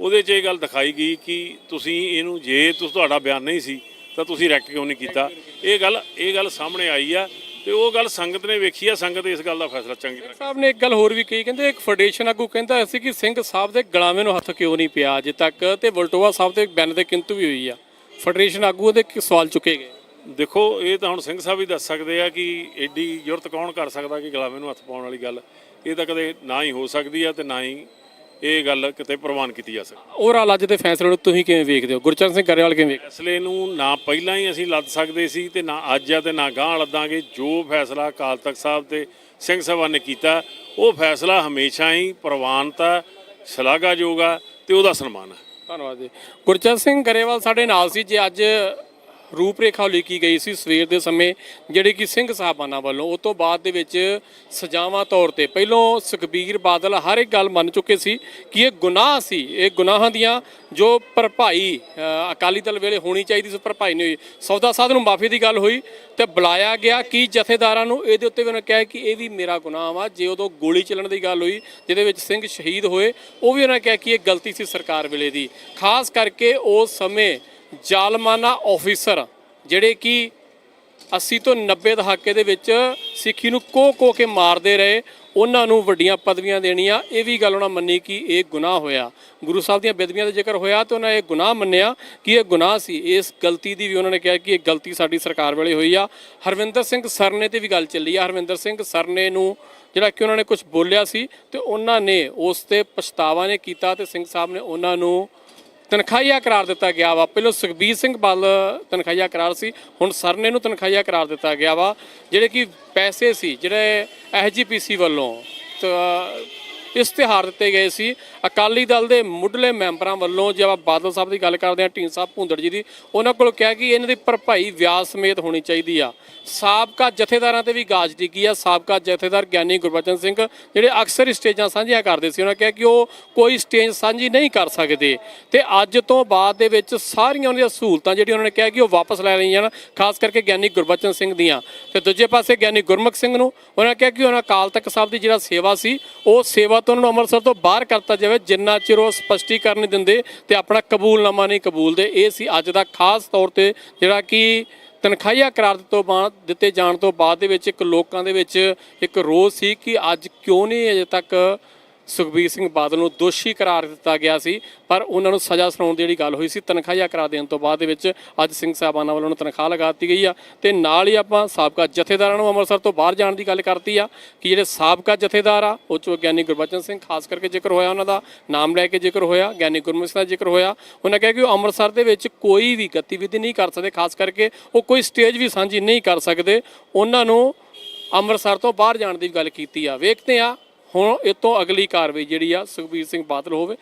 ਉਹਦੇ 'ਚ ਇਹ ਗੱਲ ਦਿਖਾਈ ਗਈ ਕਿ ਤੁਸੀਂ ਇਹਨੂੰ, ਜੇ ਤੁਸੀਂ, ਤੁਹਾਡਾ ਬਿਆਨ ਨਹੀਂ ਸੀ, ਤਾਂ ਤੁਸੀਂ ਰੈਕਟ ਕਿਉਂ ਨਹੀਂ ਕੀਤਾ? ਇਹ ਗੱਲ ਇਹ ਗੱਲ ਸਾਹਮਣੇ ਆਈ ਆ ਤੇ ਉਹ ਗੱਲ ਸੰਗਤ ਨੇ ਵੇਖੀ ਆ, ਸੰਗਤ ਇਸ ਗੱਲ ਦਾ ਫੈਸਲਾ ਚੰਗੀ ਤਰ੍ਹਾਂ ਸਾਹਿਬ ਨੇ ਇੱਕ ਗੱਲ ਹੋਰ ਵੀ ਕਹੀ, ਕਹਿੰਦੇ ਇੱਕ ਫੈਡਰੇਸ਼ਨ ਆਗੂ ਕਹਿੰਦਾ ਸੀ ਕਿ ਸਿੰਘ ਸਾਹਿਬ ਦੇ ਗਲਾਵੇਂ ਨੂੰ ਹੱਥ ਕਿਉਂ ਨਹੀਂ ਪਿਆ ਅਜੇ ਤੱਕ ਤੇ ਵਲਟੋਆ ਸਾਹਿਬ ਦੇ ਬੈਨ ਦੇ ਕਿੰਤੂ ਵੀ ਹੋਈ ਆ। ਫੈਡਰੇਸ਼ਨ ਆਗੂ ਦੇ ਕੀ ਸਵਾਲ ਚੁੱਕੇ ਗਏ? ਦੇਖੋ ਇਹ ਤਾਂ ਹੁਣ ਸਿੰਘ ਸਾਹਿਬ ਹੀ ਦੱਸ ਸਕਦੇ ਆ ਕਿ ਐਡੀ ਜ਼ਰੂਰਤ ਕੌਣ ਕਰ ਸਕਦਾ ਕਿ ਗੁਲਾਮੇ ਨੂੰ ਹੱਥ ਪਾਉਣ ਵਾਲੀ ਗੱਲ? ਇਹ ਤਾਂ ਕਦੇ ਨਾ ਹੀ ਹੋ ਸਕਦੀ ਆ ਤੇ ਨਾ ਹੀ ਇਹ ਗੱਲ ਕਿਤੇ ਪ੍ਰਵਾਨ ਕੀਤੀ ਜਾ ਸਕਦੀ। ਓਵਰਆਲ ਅੱਜ ਦੇ ਫੈਸਲੇ ਨੂੰ ਤੁਸੀਂ ਕਿਵੇਂ ਵੇਖਦੇ ਹੋ? ਗੁਰਚਰਨ ਸਿੰਘ ਗਰੇਵਾਲ ਕਿਵੇਂ ਵੇਖਦੇ? ਫੈਸਲੇ ਨੂੰ ਨਾ ਪਹਿਲਾਂ ਹੀ ਅਸੀਂ ਲੱਦ ਸਕਦੇ ਸੀ ਤੇ ਨਾ ਅੱਜ ਆ ਤੇ ਨਾ ਗਾਂ ਲੱਦਾਂਗੇ ਜੋ ਫੈਸਲਾ ਅਕਾਲ ਤਖਤ ਸਾਹਿਬ ਤੇ ਸਿੰਘ ਸਾਹਿਬਾਨ ਨੇ ਕੀਤਾ ਉਹ ਫੈਸਲਾ ਹਮੇਸ਼ਾ ਹੀ ਪ੍ਰਵਾਨਤਾ ਸ਼ਲਾਘਾਯੋਗ ਆ ਤੇ ਉਹਦਾ ਸਨਮਾਨ ਹੈ ਧੰਨਵਾਦ ਜੀ। ਗੁਰਚਰਨ ਸਿੰਘ ਗਰੇਵਾਲ ਸਾਡੇ ਨਾਲ ਸੀ ਜੇ ਅੱਜ ਰੂਪਰੇਖਾ ਲਿਖੀ ਗਈ ਸੀ ਸਵੇਰ ਦੇ ਸਮੇਂ, ਜਿਹੜੇ ਕਿ ਸਿੰਘ ਸਾਹਿਬਾਨਾਂ ਵੱਲੋਂ। ਉਸ ਤੋਂ ਬਾਅਦ ਦੇ ਵਿੱਚ ਸਜ਼ਾਵਾਂ ਤੌਰ ਤੇ ਪਹਿਲੋਂ ਸੁਖਬੀਰ ਬਾਦਲ ਹਰ ਇੱਕ ਗੱਲ ਮੰਨ ਚੁੱਕੇ ਸੀ ਕਿ ਇਹ ਗੁਨਾਹ ਸੀ। ਇਹ ਗੁਨਾਹਾਂ ਦੀਆਂ ਜੋ ਭਰਪਾਈ ਅਕਾਲੀ ਦਲ ਵੇਲੇ ਹੋਣੀ ਚਾਹੀਦੀ ਸੀ ਭਰਪਾਈ ਨਹੀਂ ਹੋਈ। ਸੌਦਾ ਸਾਧ ਨੂੰ ਮਾਫੀ ਦੀ ਗੱਲ ਹੋਈ ਤੇ ਬੁਲਾਇਆ ਗਿਆ ਕਿ ਜਥੇਦਾਰਾਂ ਨੂੰ ਇਹਦੇ ਉੱਤੇ ਵੀ ਉਹਨਾਂ ਕਿਹਾ ਕਿ ਇਹ ਵੀ ਮੇਰਾ ਗੁਨਾਹ ਵਾ। ਜੇ ਉਦੋਂ ਗੋਲੀ ਚੱਲਣ ਦੀ ਗੱਲ ਹੋਈ, ਜਿਹਦੇ ਵਿੱਚ ਸਿੰਘ ਸ਼ਹੀਦ ਹੋਏ, ਉਹ ਵੀ ਉਹਨਾਂ ਕਿਹਾ ਕਿ ਇਹ ਗਲਤੀ ਸੀ ਸਰਕਾਰ ਵੇਲੇ ਦੀ। ਖਾਸ ਕਰਕੇ ਉਸ ਸਮੇਂ ਜ਼ਾਲਮਾਨਾ ਆਫੀਸਰ, ਜਿਹੜੇ ਕਿ 80 ਤੋਂ 90 ਦਹਾਕੇ ਦੇ ਵਿੱਚ ਸਿੱਖੀ ਨੂੰ ਕੋ ਕੋ ਕੇ ਮਾਰਦੇ ਰਹੇ, ਉਹਨਾਂ ਨੂੰ ਵੱਡੀਆਂ ਪਦਵੀਆਂ ਦੇਣੀਆਂ, ਇਹ ਵੀ ਗੱਲ ਉਹਨਾਂ ਮੰਨੀ ਕਿ ਇਹ ਗੁਨਾਹ ਹੋਇਆ। ਗੁਰੂ ਸਾਹਿਬ ਦੀਆਂ ਬੇਦਬੀਆਂ ਦਾ ਜ਼ਿਕਰ ਹੋਇਆ ਤੇ ਉਹਨਾਂ ਇਹ ਗੁਨਾਹ ਮੰਨਿਆ ਕਿ ਇਹ ਗੁਨਾਹ ਸੀ। ਇਸ ਗਲਤੀ ਦੀ ਵੀ ਉਹਨਾਂ ਨੇ ਕਿਹਾ ਕਿ ਇਹ ਗਲਤੀ ਸਾਡੀ ਸਰਕਾਰ ਵੇਲੇ ਹੋਈ ਆ। ਹਰਵਿੰਦਰ ਸਿੰਘ ਸਰਨੇ ਤੇ ਵੀ ਗੱਲ ਚੱਲੀ ਆ। ਹਰਵਿੰਦਰ ਸਿੰਘ ਸਰਨੇ ਨੂੰ ਜਿਹੜਾ ਕਿ ਉਹਨਾਂ ਨੇ ਕੁਝ ਬੋਲਿਆ ਸੀ ਤੇ ਉਹਨਾਂ ਨੇ ਉਸ ਤੇ ਪਛਤਾਵਾ ਨੇ ਕੀਤਾ ਤੇ ਸਿੰਘ ਸਾਹਿਬ ਨੇ ਉਹਨਾਂ ਨੂੰ ਤਨਖਾਹੀਆ ਕਰਾਰ ਦਿੱਤਾ ਗਿਆ ਵਾ। ਪਹਿਲਾਂ ਸੁਖਬੀਰ ਸਿੰਘ ਬੱਲ ਤਨਖਾਹੀਆ ਕਰਾਰ ਸੀ, ਹੁਣ ਸਰਨੇ ਨੂੰ ਤਨਖਾਹੀਆ ਕਰਾਰ ਦਿੱਤਾ ਗਿਆ ਵਾ। ਜਿਹੜੇ ਕਿ ਪੈਸੇ ਸੀ, ਜਿਹੜੇ ਐਸਜੀਪੀਸੀ ਵੱਲੋਂ, ਤ- ਇਸ਼ਤਿਹਾਰ ਦਿੱਤੇ ਗਏ ਸੀ। ਅਕਾਲੀ ਦਲ ਦੇ ਮੁੱਢਲੇ ਮੈਂਬਰਾਂ ਵੱਲੋਂ ਜੇ ਆਪਾਂ ਬਾਦਲ ਸਾਹਿਬ ਦੀ ਗੱਲ ਕਰਦੇ ਹਾਂ ਢੀਂਡ ਸਾਹਿਬ ਭੁੰਦੜ ਜੀ ਦੀ, ਉਹਨਾਂ ਕੋਲ ਕਿਹਾ ਕਿ ਇਹਨਾਂ ਦੀ ਭਰਪਾਈ ਵਿਆਜ ਸਮੇਤ ਹੋਣੀ ਚਾਹੀਦੀ ਆ। ਸਾਬਕਾ ਜਥੇਦਾਰਾਂ ਤੇ ਵੀ ਗਾਜ ਡਿੱਗੀ ਆ। ਸਾਬਕਾ ਜਥੇਦਾਰ ਗਿਆਨੀ ਗੁਰਬਚਨ ਸਿੰਘ, ਜਿਹੜੇ ਅਕਸਰ ਹੀ ਸਟੇਜਾਂ ਸਾਂਝੀਆਂ ਕਰਦੇ ਸੀ, ਉਹਨਾਂ ਕਿਹਾ ਕਿ ਉਹ ਕੋਈ ਸਟੇਜ ਸਾਂਝੀ ਨਹੀਂ ਕਰ ਸਕਦੇ। ਤੇ ਅੱਜ ਤੋਂ ਬਾਅਦ ਦੇ ਵਿੱਚ ਸਾਰੀਆਂ ਉਹਨਾਂ ਦੀਆਂ ਸਹੂਲਤਾਂ ਜਿਹੜੀਆਂ ਉਹਨਾਂ ਨੇ ਕਿਹਾ ਕਿ ਉਹ ਵਾਪਸ ਲੈ ਲਈਆਂ ਜਾਣ, ਖਾਸ ਕਰਕੇ ਗਿਆਨੀ ਗੁਰਬਚਨ ਸਿੰਘ ਦੀਆਂ। ਤੇ ਦੂਜੇ ਪਾਸੇ ਗਿਆਨੀ ਗੁਰਮੁਖ ਸਿੰਘ ਨੂੰ, ਉਹਨਾਂ ਕਿਹਾ ਕਿ ਉਹਨਾਂ ਅਕਾਲ ਤਖਤ ਸਾਹਿਬ ਦੀ ਜਿਹੜਾ ਸੇਵਾ ਸੀ, ਉਹ ਸੇਵਾ ਵੱਧ ਤੋਂ ਉਹਨਾਂ ਨੂੰ ਅੰਮ੍ਰਿਤਸਰ ਤੋਂ ਬਾਹਰ ਕਰਤਾ ਜਾਵੇ, ਜਿੰਨਾ ਚਿਰ ਉਹ ਸਪਸ਼ਟੀਕਰਨ ਦਿੰਦੇ ਤੇ ਆਪਣਾ ਕਬੂਲਨਾਮਾ ਨਹੀਂ ਕਬੂਲਦੇ। ਇਹ ਸੀ ਅੱਜ ਦਾ ਖਾਸ ਤੌਰ ਤੇ ਜਿਹੜਾ ਕਿ ਤਨਖਾਹੀਆ ਕਰਾਰ ਤੋਂ ਬਾਅਦ ਦਿੱਤੇ ਜਾਣ ਤੋਂ ਬਾਅਦ ਦੇ ਵਿੱਚ ਇੱਕ ਲੋਕਾਂ ਦੇ ਵਿੱਚ ਇੱਕ ਰੋਸ ਸੀ ਕਿ ਅੱਜ ਕਿਉਂ ਨਹੀਂ ਅਜੇ ਤੱਕ ਸੁਖਬੀਰ ਸਿੰਘ ਬਾਦਲ ਨੂੰ ਦੋਸ਼ੀ ਕਰਾਰ ਦਿੱਤਾ ਗਿਆ ਸੀ, ਪਰ ਉਹਨਾਂ ਨੂੰ ਸਜ਼ਾ ਸੁਣਾਉਣ ਦੀ ਜਿਹੜੀ ਗੱਲ ਹੋਈ ਸੀ, ਤਨਖਾਹੀਆ ਕਰਾ ਦੇਣ ਤੋਂ ਬਾਅਦ ਦੇ ਵਿੱਚ ਅੱਜ ਸਿੰਘ ਸਾਹਿਬਾਨਾਂ ਵੱਲੋਂ ਤਨਖਾਹ ਲਗਾ ਦਿੱਤੀ ਗਈ ਆ। ਤੇ ਨਾਲ ਹੀ ਆਪਾਂ ਸਾਬਕਾ ਜਥੇਦਾਰਾਂ ਨੂੰ ਅੰਮ੍ਰਿਤਸਰ ਤੋਂ ਬਾਹਰ ਜਾਣ ਦੀ ਗੱਲ ਕਰਤੀ ਆ, ਕਿ ਜਿਹੜੇ ਸਾਬਕਾ ਜਥੇਦਾਰ ਆ, ਉਹ ਚੋਂ ਗਿਆਨੀ ਗੁਰਬਚਨ ਸਿੰਘ, ਖਾਸ ਕਰਕੇ ਜ਼ਿਕਰ ਹੋਇਆ ਉਹਨਾਂ ਦਾ, ਨਾਮ ਲੈ ਕੇ ਜ਼ਿਕਰ ਹੋਇਆ, ਗਿਆਨੀ ਗੁਰਮੁਖ ਸਿੰਘ ਦਾ ਜ਼ਿਕਰ ਹੋਇਆ। ਉਹਨਾਂ ਕਿਹਾ ਕਿ ਉਹ ਅੰਮ੍ਰਿਤਸਰ ਦੇ ਵਿੱਚ ਕੋਈ ਵੀ ਗਤੀਵਿਧੀ ਨਹੀਂ ਕਰ ਸਕਦੇ, ਖਾਸ ਕਰਕੇ ਉਹ ਕੋਈ ਸਟੇਜ ਵੀ ਸਾਂਝੀ ਨਹੀਂ ਕਰ ਸਕਦੇ। ਉਹਨਾਂ ਨੂੰ ਅੰਮ੍ਰਿਤਸਰ ਤੋਂ ਬਾਹਰ ਜਾਣ ਦੀ ਗੱਲ ਕੀਤੀ ਆ। ਵੇਖਦੇ ਆ ਹੁਣ ਇਹ ਤੋਂ ਅਗਲੀ ਕਾਰਵਾਈ ਜਿਹੜੀ ਆ ਸੁਖਬੀਰ ਸਿੰਘ ਬਾਦਲ ਹੋਵੇ